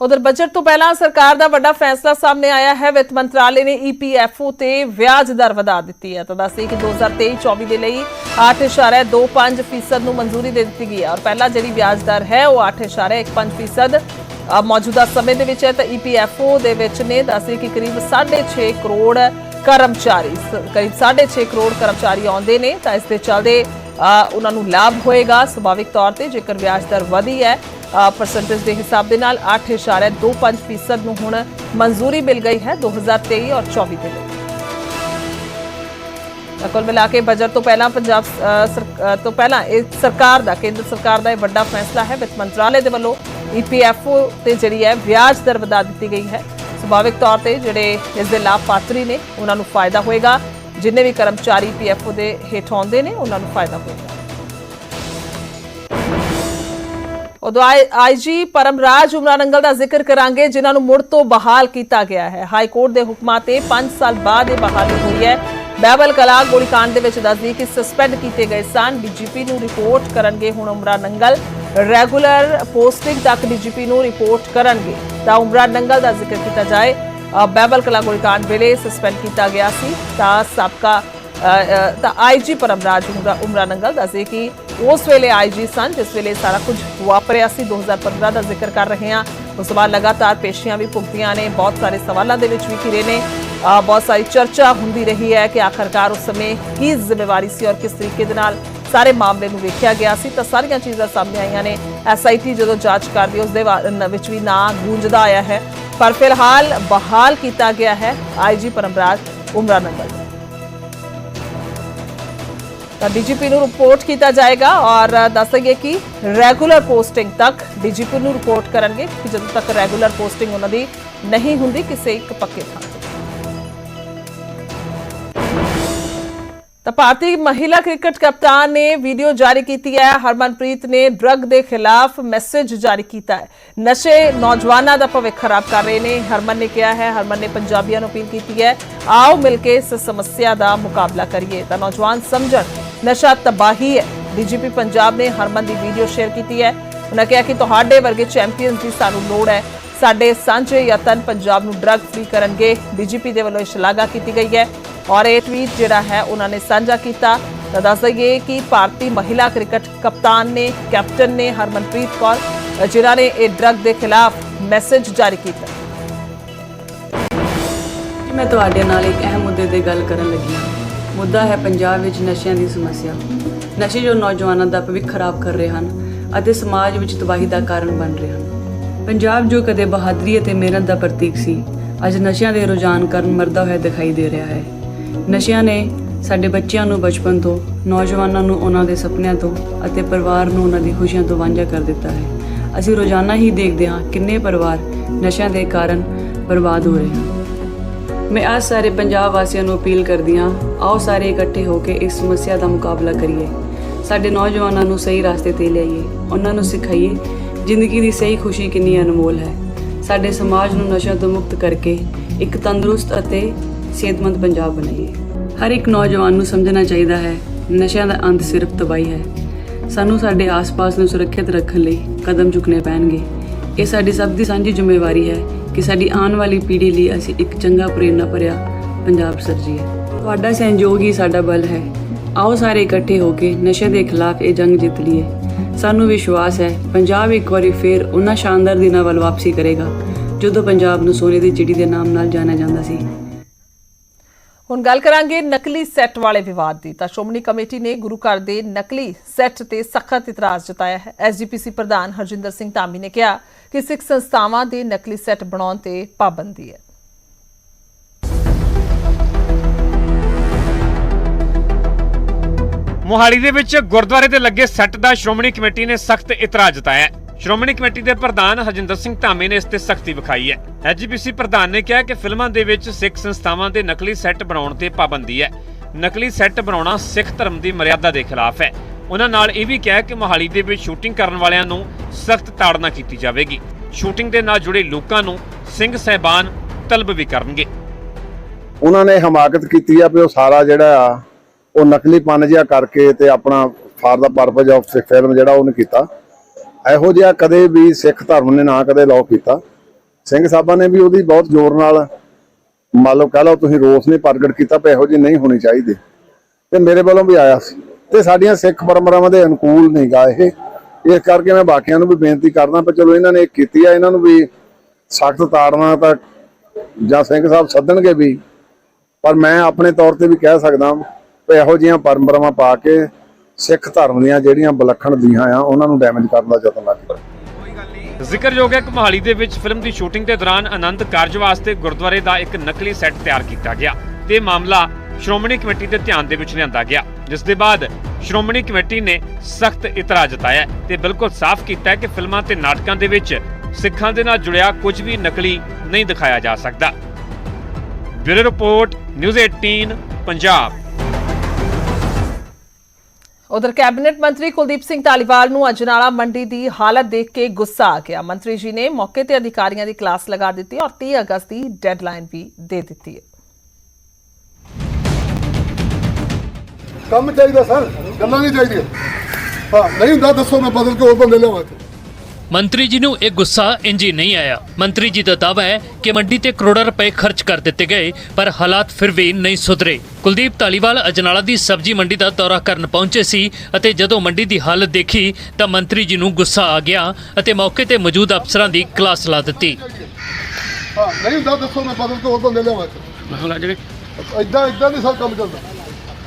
ਉਧਰ ਬਜਟ ਤੋਂ ਪਹਿਲਾਂ ਸਰਕਾਰ ਦਾ ਵੱਡਾ ਫੈਸਲਾ ਸਾਹਮਣੇ ਆਇਆ ਹੈ ਵਿੱਤ ਮੰਤਰਾਲੇ ਨੇ ਈਪੀਐਫਓ ਤੇ ਵਿਆਜ ਦਰ ਵਧਾ ਦਿੱਤੀ ਹੈ ਤਾਂ ਦੱਸਦੇ ਕਿ 2023-24 ਦੇ ਲਈ 8.25% ਨੂੰ ਮਨਜ਼ੂਰੀ ਦੇ ਦਿੱਤੀ ਗਈ ਹੈ ਔਰ ਪਹਿਲਾਂ ਜਿਹੜੀ ਵਿਆਜ ਦਰ ਹੈ ਉਹ 8.15% ਅ, ਮੌਜੂਦਾ ਸਮੇਂ ਦੇ ਵਿੱਚ ਹੈ ਤਾਂ ਈਪੀਐਫਓ ਦੇ ਵਿੱਚ ਨੇ ਦੱਸਦੇ ਕਿ ਕਰੀਬ 6.5 ਕਰੋੜ ਕਰਮਚਾਰੀ, ਸ- ਕਰੀਬ 6.5 ਕਰੋੜ ਕਰਮਚਾਰੀ ਆਉਂਦੇ ਨੇ, ਤਾਂ ਇਸ ਦੇ ਚਲਦੇ ਉਹਨਾਂ ਨੂੰ ਲਾਭ ਹੋਏਗਾ। ਸੁਭਾਵਿਕ ਤੌਰ ਤੇ ਜੇਕਰ ਵਿਆਜ ਦਰ ਵਧੀ ਹੈ ਪਰਸੈਂਟੇਜ ਦੇ ਹਿਸਾਬ ਦੇ ਨਾਲ 8.25% ਨੂੰ ਹੁਣ ਮਨਜ਼ੂਰੀ ਮਿਲ ਗਈ ਹੈ 2023 ਔਰ 24 ਦੇ ਲਈ ਕੁੱਲ ਮਿਲਾ ਕੇ ਬਜਟ ਤੋਂ ਪਹਿਲਾਂ ਪੰਜਾਬ ਸਰ- ਤੋਂ ਪਹਿਲਾਂ ਇਹ ਸਰਕਾਰ ਦਾ, ਕੇਂਦਰ ਸਰਕਾਰ ਦਾ ਇਹ ਵੱਡਾ ਫੈਸਲਾ ਹੈ। ਵਿੱਤ ਮੰਤਰਾਲੇ ਦੇ ਵੱਲੋਂ ਈਪੀਐਫਓ ਤੇ ਜਿਹੜੀ ਹੈ ਵਿਆਜ ਦਰ ਵਧਾ ਦਿੱਤੀ ਗਈ ਹੈ। ਸੁਭਾਵਿਕ ਤੌਰ ਤੇ ਜਿਹੜੇ ਇਸ ਦੇ ਲਾਭ ਨੇ, ਉਹਨਾਂ ਨੂੰ ਫਾਇਦਾ ਹੋਏਗਾ। ਜਿੰਨੇ ਵੀ ਕਰਮਚਾਰੀ ਪੀਐਫਓ ਦੇ ਹੇਠ ਆਉਂਦੇ ਨੇ, ਉਹਨਾਂ ਨੂੰ ਫਾਇਦਾ ਹੋਏਗਾ। ਉਦੋਂ ਆਈਜੀ ਪਰਮਰਾਜ ਉਮਰਾਨੰਗਲ ਦਾ ਜ਼ਿਕਰ ਕਰਾਂਗੇ, ਜਿਨ੍ਹਾਂ ਨੂੰ ਮੁੜ ਤੋਂ ਬਹਾਲ ਕੀਤਾ ਗਿਆ ਹੈ। ਹਾਈ ਕੋਰਟ ਦੇ ਹੁਕਮਾਂ ਤੇ 5 ਸਾਲ ਬਾਅਦ ਇਹ ਬਹਾਲੀ ਹੋਈ ਹੈ। ਬਹਿਬਲ ਕਲਾ ਗੋਲੀकांड ਦੇ ਵਿੱਚ ਦੱਸਦੀ ਕਿ ਸਸਪੈਂਡ ਕੀਤੇ ਗਏ ਸਨ। ਡੀਜੀਪੀ ਨੂੰ ਰਿਪੋਰਟ ਕਰਨਗੇ ਹੁਣ ਉਮਰਾ ਨੰਗਲ। ਰੈਗੂਲਰ ਪੋਸਟਿੰਗ ਤੱਕ ਡੀਜੀਪੀ ਨੂੰ ਰਿਪੋਰਟ ਕਰਨਗੇ। ਤਾਂ ਉਮਰਾ ਨੰਗਲ ਦਾ ਜ਼ਿਕਰ ਕੀਤਾ ਜਾਏ ਬਹਿਬਲ ਕਲਾ ਗੋਲੀकांड ਵੇਲੇ ਸਸਪੈਂਡ ਕੀਤਾ ਗਿਆ ਸੀ। ਤਾਂ ਸਾਬਕਾ ਤਾਂ ਆਈਜੀ ਪਰਮਰਾਜ ਉਮਰਾ ਨੰਗਲ ਦੱਸੇ ਕਿ ਉਸ ਵੇਲੇ ਆਈਜੀ ਸਨ, ਜਿਸ ਵੇਲੇ ਸਾਰਾ ਕੁਝ ਵਾਪਰਿਆ ਸੀ। 2015 ਦਾ ਜ਼ਿਕਰ ਕਰ ਰਹੇ ਹਾਂ। ਉਸ ਤੋਂ ਬਾਅਦ ਲਗਾਤਾਰ ਪੇਸ਼ੀਆਂ ਵੀ ਭੁਗਤੀਆਂ ਨੇ। ਬਹੁਤ ਸਾਰੇ ਸਵਾਲਾਂ ਦੇ ਵਿੱਚ ਵੀ ਘਿਰੇ ਨੇ। ਬਹੁਤ ਸਾਰੀ ਚਰਚਾ ਹੁੰਦੀ ਰਹੀ ਹੈ ਕਿ ਆਖਰਕਾਰ ਉਸ ਸਮੇਂ ਕੀ ਜ਼ਿੰਮੇਵਾਰੀ ਸੀ ਔਰ ਕਿਸ ਤਰੀਕੇ ਦੇ ਨਾਲ ਸਾਰੇ ਮਾਮਲੇ ਨੂੰ ਵੇਖਿਆ ਗਿਆ ਸੀ। ਤਾਂ ਸਾਰੀਆਂ ਚੀਜ਼ਾਂ ਸਾਹਮਣੇ ਆਈਆਂ ਨੇ। ਐਸਆਈਟੀ ਜਦੋਂ ਜਾਂਚ ਕਰਦੀ ਹੈ, ਉਸ ਦੇ ਵਿੱਚ ਵੀ ਨਾ ਗੂੰਜਦਾ ਆਇਆ ਹੈ। ਪਰ ਫਿਲਹਾਲ ਬਹਾਲ ਕੀਤਾ ਗਿਆ ਹੈ ਆਈਜੀ ਪਰਮਰਾਜ ਉਮਰਾ ਨੰਗਲ। ਨੂੰ। ਤਾਂ ਡੀਜੀਪੀ ਨੂੰ ਰਿਪੋਰਟ ਕੀਤਾ ਜਾਏਗਾ ਔਰ ਦੱਸ ਦਈਏ ਕਿ ਰੈਗੂਲਰ ਪੋਸਟਿੰਗ ਤੱਕ ਡੀਜੀਪੀ ਨੂੰ ਰਿਪੋਰਟ ਕਰਨਗੇ ਕਿ ਜਦੋਂ ਤੱਕ ਰੈਗੂਲਰ ਪੋਸਟਿੰਗ ਉਹਨਾਂ ਦੀ ਨਹੀਂ ਹੁੰਦੀ ਕਿਸੇ ਇੱਕ ਪੱਕੇ ਥਾਂ ਤਾਂ ਭਾਰਤੀ ਮਹਿਲਾ ਕ੍ਰਿਕਟ ਕਪਤਾਨ ਨੇ ਵੀਡੀਓ ਜਾਰੀ ਕੀਤੀ ਹੈ। ਹਰਮਨਪ੍ਰੀਤ ਨੇ ਡਰੱਗ ਦੇ ਖਿਲਾਫ ਮੈਸੇਜ ਜਾਰੀ ਕੀਤਾ ਹੈ। ਨਸ਼ੇ ਨੌਜਵਾਨਾਂ ਦਾ ਭਵਿੱਖ ਖਰਾਬ ਕਰ ਰਹੇ ਨੇ। ਹਰਮਨ ਨੇ ਕਿਹਾ ਹੈ, ਹਰਮਨ ਨੇ ਪੰਜਾਬੀਆਂ ਨੂੰ ਅਪੀਲ ਕੀਤੀ ਹੈ, ਆਓ ਮਿਲ ਕੇ ਇਸ ਸਮੱਸਿਆ ਦਾ ਮੁਕਾਬਲਾ ਕਰੀਏ। ਤਾਂ ਨੌਜਵਾਨ ਸਮਝਣ, ਨਸ਼ਾ ਤਬਾਹੀ ਹੈ। ਡੀਜੀਪੀ ਪੰਜਾਬ ਨੇ ਹਰਮਨ ਦੀ ਵੀਡੀਓ ਸ਼ੇਅਰ ਕੀਤੀ ਹੈ। ਉਹਨਾਂ ਕਿਹਾ ਕਿ ਤੁਹਾਡੇ ਵਰਗੇ ਚੈਂਪੀਅਨਸ ਦੀ ਸਾਨੂੰ ਲੋੜ ਹੈ। ਸਾਡੇ ਸਾਂਝੇ ਯਤਨ ਪੰਜਾਬ ਨੂੰ ਡਰੱਗ ਫ੍ਰੀ ਕਰਨਗੇ। ਡੀਜੀਪੀ ਦੇ ਵੱਲੋਂ ਸ਼ਲਾਘਾ ਕੀਤੀ ਗਈ ਹੈ। ਔਰ ਇਹ ਟਵੀਟ ਜਿਹੜਾ ਹੈ, ਉਹਨਾਂ ਨੇ ਸਾਂਝਾ ਕੀਤਾ। ਤਾਂ ਦੱਸ ਦਈਏ ਕਿ ਭਾਰਤੀ ਮਹਿਲਾ ਕ੍ਰਿਕਟ ਕਪਤਾਨ ਨੇ, ਕੈਪਟਨ ਨੇ ਹਰਮਨਪ੍ਰੀਤ ਕੌਰ, ਜਿਨ੍ਹਾਂ ਨੇ ਇਹ ਡਰੱਗ ਦੇ ਖਿਲਾਫ ਮੈਸੇਜ ਜਾਰੀ ਕੀਤਾ। ਮੈਂ ਤੁਹਾਡੇ ਨਾਲ ਇੱਕ ਅਹਿਮ ਮੁੱਦੇ ਤੇ ਗੱਲ ਕਰਨ ਲੱਗੀ ਹਾਂ। ਮੁੱਦਾ ਹੈ ਪੰਜਾਬ ਵਿੱਚ ਨਸ਼ਿਆਂ ਦੀ ਸਮੱਸਿਆ। ਨਸ਼ੇ ਜੋ ਨੌਜਵਾਨਾਂ ਦਾ ਭਵਿੱਖ ਖਰਾਬ ਕਰ ਰਹੇ ਹਨ ਅਤੇ ਸਮਾਜ ਵਿੱਚ ਤਬਾਹੀ ਦਾ ਕਾਰਨ ਬਣ ਰਹੇ ਹਨ। ਪੰਜਾਬ ਜੋ ਕਦੇ ਬਹਾਦਰੀ ਅਤੇ ਮਿਹਨਤ ਦਾ ਪ੍ਰਤੀਕ ਸੀ, ਅੱਜ ਨਸ਼ਿਆਂ ਦੇ ਰੁਝਾਨ ਕਾਰਨ ਮਰਦਾ ਹੋਇਆ ਦਿਖਾਈ ਦੇ ਰਿਹਾ ਹੈ। ਨਸ਼ਿਆਂ ਨੇ ਸਾਡੇ ਬੱਚਿਆਂ ਨੂੰ ਬਚਪਨ ਤੋਂ, ਨੌਜਵਾਨਾਂ ਨੂੰ ਉਹਨਾਂ ਦੇ ਸੁਪਨਿਆਂ ਤੋਂ ਅਤੇ ਪਰਿਵਾਰ ਨੂੰ ਉਹਨਾਂ ਦੀ ਖੁਸ਼ੀਆਂ ਤੋਂ ਵਾਂਝਾ ਕਰ ਦਿੱਤਾ ਹੈ। ਅਸੀਂ ਰੋਜ਼ਾਨਾ ਹੀ ਦੇਖਦੇ ਹਾਂ ਕਿੰਨੇ ਪਰਿਵਾਰ ਨਸ਼ਿਆਂ ਦੇ ਕਾਰਨ ਬਰਬਾਦ ਹੋ ਰਹੇ ਹਨ। ਮੈਂ ਅੱਜ ਸਾਰੇ ਪੰਜਾਬ ਵਾਸੀਆਂ ਨੂੰ ਅਪੀਲ ਕਰਦੀ ਹਾਂ, ਆਓ ਸਾਰੇ ਇਕੱਠੇ ਹੋ ਕੇ ਇਸ ਸਮੱਸਿਆ ਦਾ ਮੁਕਾਬਲਾ ਕਰੀਏ। ਸਾਡੇ ਨੌਜਵਾਨਾਂ ਨੂੰ ਸਹੀ ਰਸਤੇ ਤੇ ਲਿਆਈਏ, ਉਹਨਾਂ ਨੂੰ ਸਿਖਾਈਏ ਜ਼ਿੰਦਗੀ ਦੀ ਸਹੀ ਖੁਸ਼ੀ ਕਿੰਨੀ ਅਨਮੋਲ ਹੈ। ਸਾਡੇ ਸਮਾਜ ਨੂੰ ਨਸ਼ਿਆਂ ਤੋਂ ਮੁਕਤ ਕਰਕੇ ਇੱਕ ਤੰਦਰੁਸਤ ਅਤੇ ਸਿਹਤਮੰਦ ਪੰਜਾਬ ਬਣਾਈਏ। ਹਰ ਇੱਕ ਨੌਜਵਾਨ ਨੂੰ ਸਮਝਣਾ ਚਾਹੀਦਾ ਹੈ, ਨਸ਼ਿਆਂ ਦਾ ਅੰਤ ਸਿਰਫ ਤਬਾਹੀ ਹੈ। ਸਾਨੂੰ ਸਾਡੇ ਆਸ-ਪਾਸ ਨੂੰ ਸੁਰੱਖਿਅਤ ਰੱਖਣ ਲਈ ਕਦਮ ਚੁੱਕਣੇ ਪੈਣਗੇ। ਇਹ ਸਾਡੀ ਸਭ ਦੀ ਸਾਂਝੀ ਜ਼ਿੰਮੇਵਾਰੀ ਹੈ ਕਿ ਸਾਡੀ ਆਉਣ ਵਾਲੀ ਪੀੜ੍ਹੀ ਲਈ ਅਸੀਂ ਇੱਕ ਚੰਗਾ ਪ੍ਰੇਰਨਾ ਭਰਿਆ ਪੰਜਾਬ ਸਰਜੀਏ। ਤੁਹਾਡਾ ਸਹਿਯੋਗ ਹੀ ਸਾਡਾ ਬਲ ਹੈ। ਆਓ ਸਾਰੇ ਇਕੱਠੇ ਹੋ ਕੇ ਨਸ਼ੇ ਦੇ ਖਿਲਾਫ ਇਹ ਜੰਗ ਜਿੱਤ ਲਈਏ। ਸਾਨੂੰ ਵਿਸ਼ਵਾਸ ਹੈ, ਪੰਜਾਬ ਇੱਕ ਵਾਰੀ ਫੇਰ ਉਹਨਾਂ ਸ਼ਾਨਦਾਰ ਦਿਨਾਂ ਵੱਲ ਵਾਪਸੀ ਕਰੇਗਾ, ਜਦੋਂ ਪੰਜਾਬ ਨੂੰ ਸੋਨੇ ਦੀ ਚਿੜੀ ਦੇ ਨਾਮ ਨਾਲ ਜਾਣਿਆ ਜਾਂਦਾ ਸੀ। ਹੁਣ ਗੱਲ ਕਰਾਂਗੇ ਨਕਲੀ ਸੈੱਟ ਵਾਲੇ ਵਿਵਾਦ ਦੀ। ਤਾਂ ਸ਼੍ਰੋਮਣੀ ਕਮੇਟੀ ਨੇ ਗੁਰੂ ਘਰ ਦੇ ਨਕਲੀ ਸੈੱਟ ਤੇ ਸਖਤ ਇਤਰਾਜ਼ ਜਤਾਇਆ ਹੈ। ਐਸਜੀਪੀਸੀ ਪ੍ਰਧਾਨ ਹਰਜਿੰਦਰ ਸਿੰਘ ਧਾਮੀ ਨੇ ਕਿਹਾ ਕਿ ਸਿੱਖ ਸੰਸਥਾਵਾਂ ਦੇ ਨਕਲੀ ਸੈੱਟ ਬਣਾਉਣ ਤੇ ਪਾਬੰਦੀ ਹੈ। ਮੋਹਾਲੀ ਦੇ ਵਿੱਚ ਗੁਰਦੁਆਰੇ ਤੇ ਲੱਗੇ ਸੱਟ ਦਾ ਸ਼੍ਰੋਮਣੀ ਕਮੇਟੀ ਨੇ ਸਖਤ ਇਤਰਾਜ਼ ਜਤਾਇਆ ਸ਼੍ਰੋਮਣੀ ਕਮੇਟੀ ਦੇ ਪ੍ਰਧਾਨ ਹਰਜਿੰਦਰ ਸਿੰਘ ਧਾਮੀ ਨੇ ਇਸ ਤੇ ਸਖਤੀ ਵਿਖਾਈ ਹੈ। ਐਜੀਪੀਸੀ ਪ੍ਰਧਾਨ ਨੇ ਕਿਹਾ ਕਿ ਫਿਲਮਾਂ ਦੇ ਵਿੱਚ ਸਿੱਖ ਸੰਸਥਾਵਾਂ ਦੇ ਨਕਲੀ ਸੈੱਟ ਬਣਾਉਣ ਤੇ ਪਾਬੰਦੀ ਹੈ। ਨਕਲੀ ਸੈੱਟ ਬਣਾਉਣਾ ਸਿੱਖ ਧਰਮ ਦੀ ਮਰਿਆਦਾ ਦੇ ਖਿਲਾਫ ਹੈ। ਉਹਨਾਂ ਨਾਲ ਇਹ ਵੀ ਕਿਹਾ ਕਿ ਮੋਹਾਲੀ ਦੇ ਵਿੱਚ ਸ਼ੂਟਿੰਗ ਕਰਨ ਵਾਲਿਆਂ ਨੂੰ ਸਖਤ ਤਾੜਨਾ ਕੀਤੀ ਜਾਵੇਗੀ। ਸ਼ੂਟਿੰਗ ਦੇ ਨਾਲ ਜੁੜੇ ਲੋਕਾਂ ਨੂੰ ਸਿੰਘ ਸਹਿਬਾਨ ਤਲਬ ਵੀ ਕਰਨਗੇ। ਉਹਨਾਂ ਨੇ ਹਮਾਕਤ ਕੀਤੀ ਆ ਵੀ ਉਹ ਸਾਰਾ ਜਿਹੜਾ ਆ ਉਹ ਨਕਲੀ ਪਨ ਜਿਹਾ ਕਰਕੇ ਤੇ ਆਪਣਾ for the purpose of film ਜਿਹੜਾ ਉਹਨੇ ਕੀਤਾ। ਇਹੋ ਜਿਹਾ ਕਦੇ ਵੀ ਸਿੱਖ ਧਰਮ ਨੇ ਨਾ ਕਦੇ ਲਾਅ ਕੀਤਾ। ਸਿੰਘ ਸਾਹਿਬਾਂ ਨੇ ਵੀ ਉਹਦੀ ਬਹੁਤ ਜ਼ੋਰ ਨਾਲ ਮੰਨ ਲਓ ਕਹ ਲਓ ਤੁਸੀਂ ਰੋਸ ਨੇ ਪ੍ਰਗਟ ਕੀਤਾ ਵੀ ਇਹੋ ਜਿਹੀ ਨਹੀਂ ਹੋਣੀ ਚਾਹੀਦੀ। ਤੇ ਮੇਰੇ ਵੱਲੋਂ ਵੀ ਆਇਆ ਸੀ। ਤੇ ਸਾਡੀਆਂ ਸਿੱਖ ਪਰੰਪਰਾਵਾਂ ਦੇ ਅਨੁਕੂਲ ਨਹੀਂ ਗਾ ਇਹ। ਇਸ ਕਰਕੇ ਮੈਂ ਬਾਕੀਆਂ ਨੂੰ ਵੀ ਬੇਨਤੀ ਕਰਦਾ ਪਰ ਚਲੋ ਇਹਨਾਂ ਨੇ ਇਹ ਕੀਤੀ ਆ, ਇਹਨਾਂ ਨੂੰ ਵੀ ਸਖਤ ਤਾੜਨਾ ਤਾਂ ਜਾਂ ਸਿੰਘ ਸਾਹਿਬ ਸੱਦਣਗੇ ਵੀ। ਪਰ ਮੈਂ ਆਪਣੇ ਤੌਰ ਤੇ ਵੀ ਕਹਿ ਸਕਦਾ ਵੀ ਇਹੋ ਜਿਹੀਆਂ ਪਰੰਪਰਾਵਾਂ ਪਾ ਕੇ ਸਿੱਖ ਧਰਮ ਦੀਆਂ ਜਿਹੜੀਆਂ ਵਿਲੱਖਣ ਦੀਆਂ ਆ, ਉਹਨਾਂ ਨੂੰ ਡੈਮੇਜ ਕਰਨ ਦਾ ਯਤਨ ਨਾ ਜ਼ਿਕਰਯੋਗ ਹੈ ਕਿ ਮੋਹਾਲੀ ਦੇ ਵਿੱਚ ਫਿਲਮ ਦੀ ਸ਼ੂਟਿੰਗ ਦੇ ਦੌਰਾਨ ਆਨੰਦ ਕਾਰਜ ਵਾਸਤੇ ਗੁਰਦੁਆਰੇ ਦਾ ਇੱਕ ਨਕਲੀ ਸੈੱਟ ਤਿਆਰ ਕੀਤਾ ਗਿਆ। ਤੇ ਮਾਮਲਾ ਸ਼੍ਰੋਮਣੀ ਕਮੇਟੀ ਦੇ ਧਿਆਨ ਦੇ ਵਿੱਚ ਲਿਆਂਦਾ ਗਿਆ, ਜਿਸ ਦੇ ਬਾਅਦ ਸ਼੍ਰੋਮਣੀ ਕਮੇਟੀ ਨੇ ਸਖਤ ਇਤਰਾਜ਼ ਜਤਾਇਆ ਤੇ ਬਿਲਕੁਲ ਸਾਫ਼ ਕੀਤਾ ਕਿ ਫਿਲਮਾਂ ਤੇ ਨਾਟਕਾਂ ਦੇ ਵਿੱਚ ਸਿੱਖਾਂ ਦੇ ਨਾਲ ਜੁੜਿਆ ਕੁਝ ਵੀ ਨਕਲੀ ਨਹੀਂ ਦਿਖਾਇਆ ਜਾ ਸਕਦਾ। Bureau report, news 18 Punjab. ਉਧਰ ਕੈਬਨਿਟ ਮੰਤਰੀ ਕੁਲਦੀਪ ਸਿੰਘ ਧਾਲੀਵਾਲ ਨੂੰ ਅਜਨਾਲਾ ਮੰਡੀ ਦੀ ਹਾਲਤ ਦੇਖ ਕੇ ਗੁੱਸਾ ਆ ਗਿਆ। ਮੰਤਰੀ ਜੀ ਨੇ ਮੌਕੇ ਤੇ ਅਧਿਕਾਰੀਆਂ ਦੀ ਕਲਾਸ ਲਗਾ ਦਿੱਤੀ ਔਰ 30 ਅਗਸਤ ਦੀ ਡੈਡਲਾਈਨ ਵੀ ਦੇ ਦਿੱਤੀ ਹੈ। ਕੰਮ ਚਾਹੀਦਾ, ਸਰ। ਗੱਲਾਂ ਨਹੀਂ ਚਾਹੀਦੀਆਂ। ਹਾਂ, ਨਹੀਂ ਹੁੰਦਾ, ਦੱਸੋ ਮੈਂ ਬਦਲ ਕੇ ਹੋਰ ਬੰਦੇ ਲਿਆਵਾਂ ਇੱਥੇ। ਮੰਤਰੀ ਜੀ ਨੂੰ ਇਹ ਗੁੱਸਾ ਇੰਜੀ ਨਹੀਂ ਆਇਆ। ਮੰਤਰੀ ਜੀ ਦਾ ਦਾਅਵਾ ਹੈ ਕਿ ਮੰਡੀ ਤੇ ਕਰੋੜਾਂ ਰੁਪਏ ਖਰਚ ਕਰ ਦਿੱਤੇ ਗਏ ਪਰ ਹਾਲਾਤ ਫਿਰ ਵੀ ਨਹੀਂ ਸੁਧਰੇ। ਕੁਲਦੀਪ ਧਾਲੀਵਾਲ ਅਜਨਾਲਾ ਦੀ ਸਬਜ਼ੀ ਮੰਡੀ ਦਾ ਦੌਰਾ ਕਰਨ ਪਹੁੰਚੇ ਸੀ ਅਤੇ ਜਦੋਂ ਮੰਡੀ ਦੀ ਹਾਲਤ ਦੇਖੀ ਤਾਂ ਮੰਤਰੀ ਜੀ ਨੂੰ ਗੁੱਸਾ ਆ ਗਿਆ ਅਤੇ ਮੌਕੇ ਤੇ ਮੌਜੂਦ ਅਫਸਰਾਂ ਦੀ ਕਲਾਸ ਲਾ ਦਿੱਤੀ। ਹਾਂ ਨਹੀਂ ਹੁੰਦਾ ਦੱਸੋ ਮੈਂ ਬਦਲ ਕੇ ਹੋਰ ਬੰਦੇ ਲਿਆਵਾਂ ਇੱਥੇ। ਏਦਾਂ ਏਦਾਂ ਨਹੀਂ ਸਰ ਕੰਮ ਚੱਲਦਾ।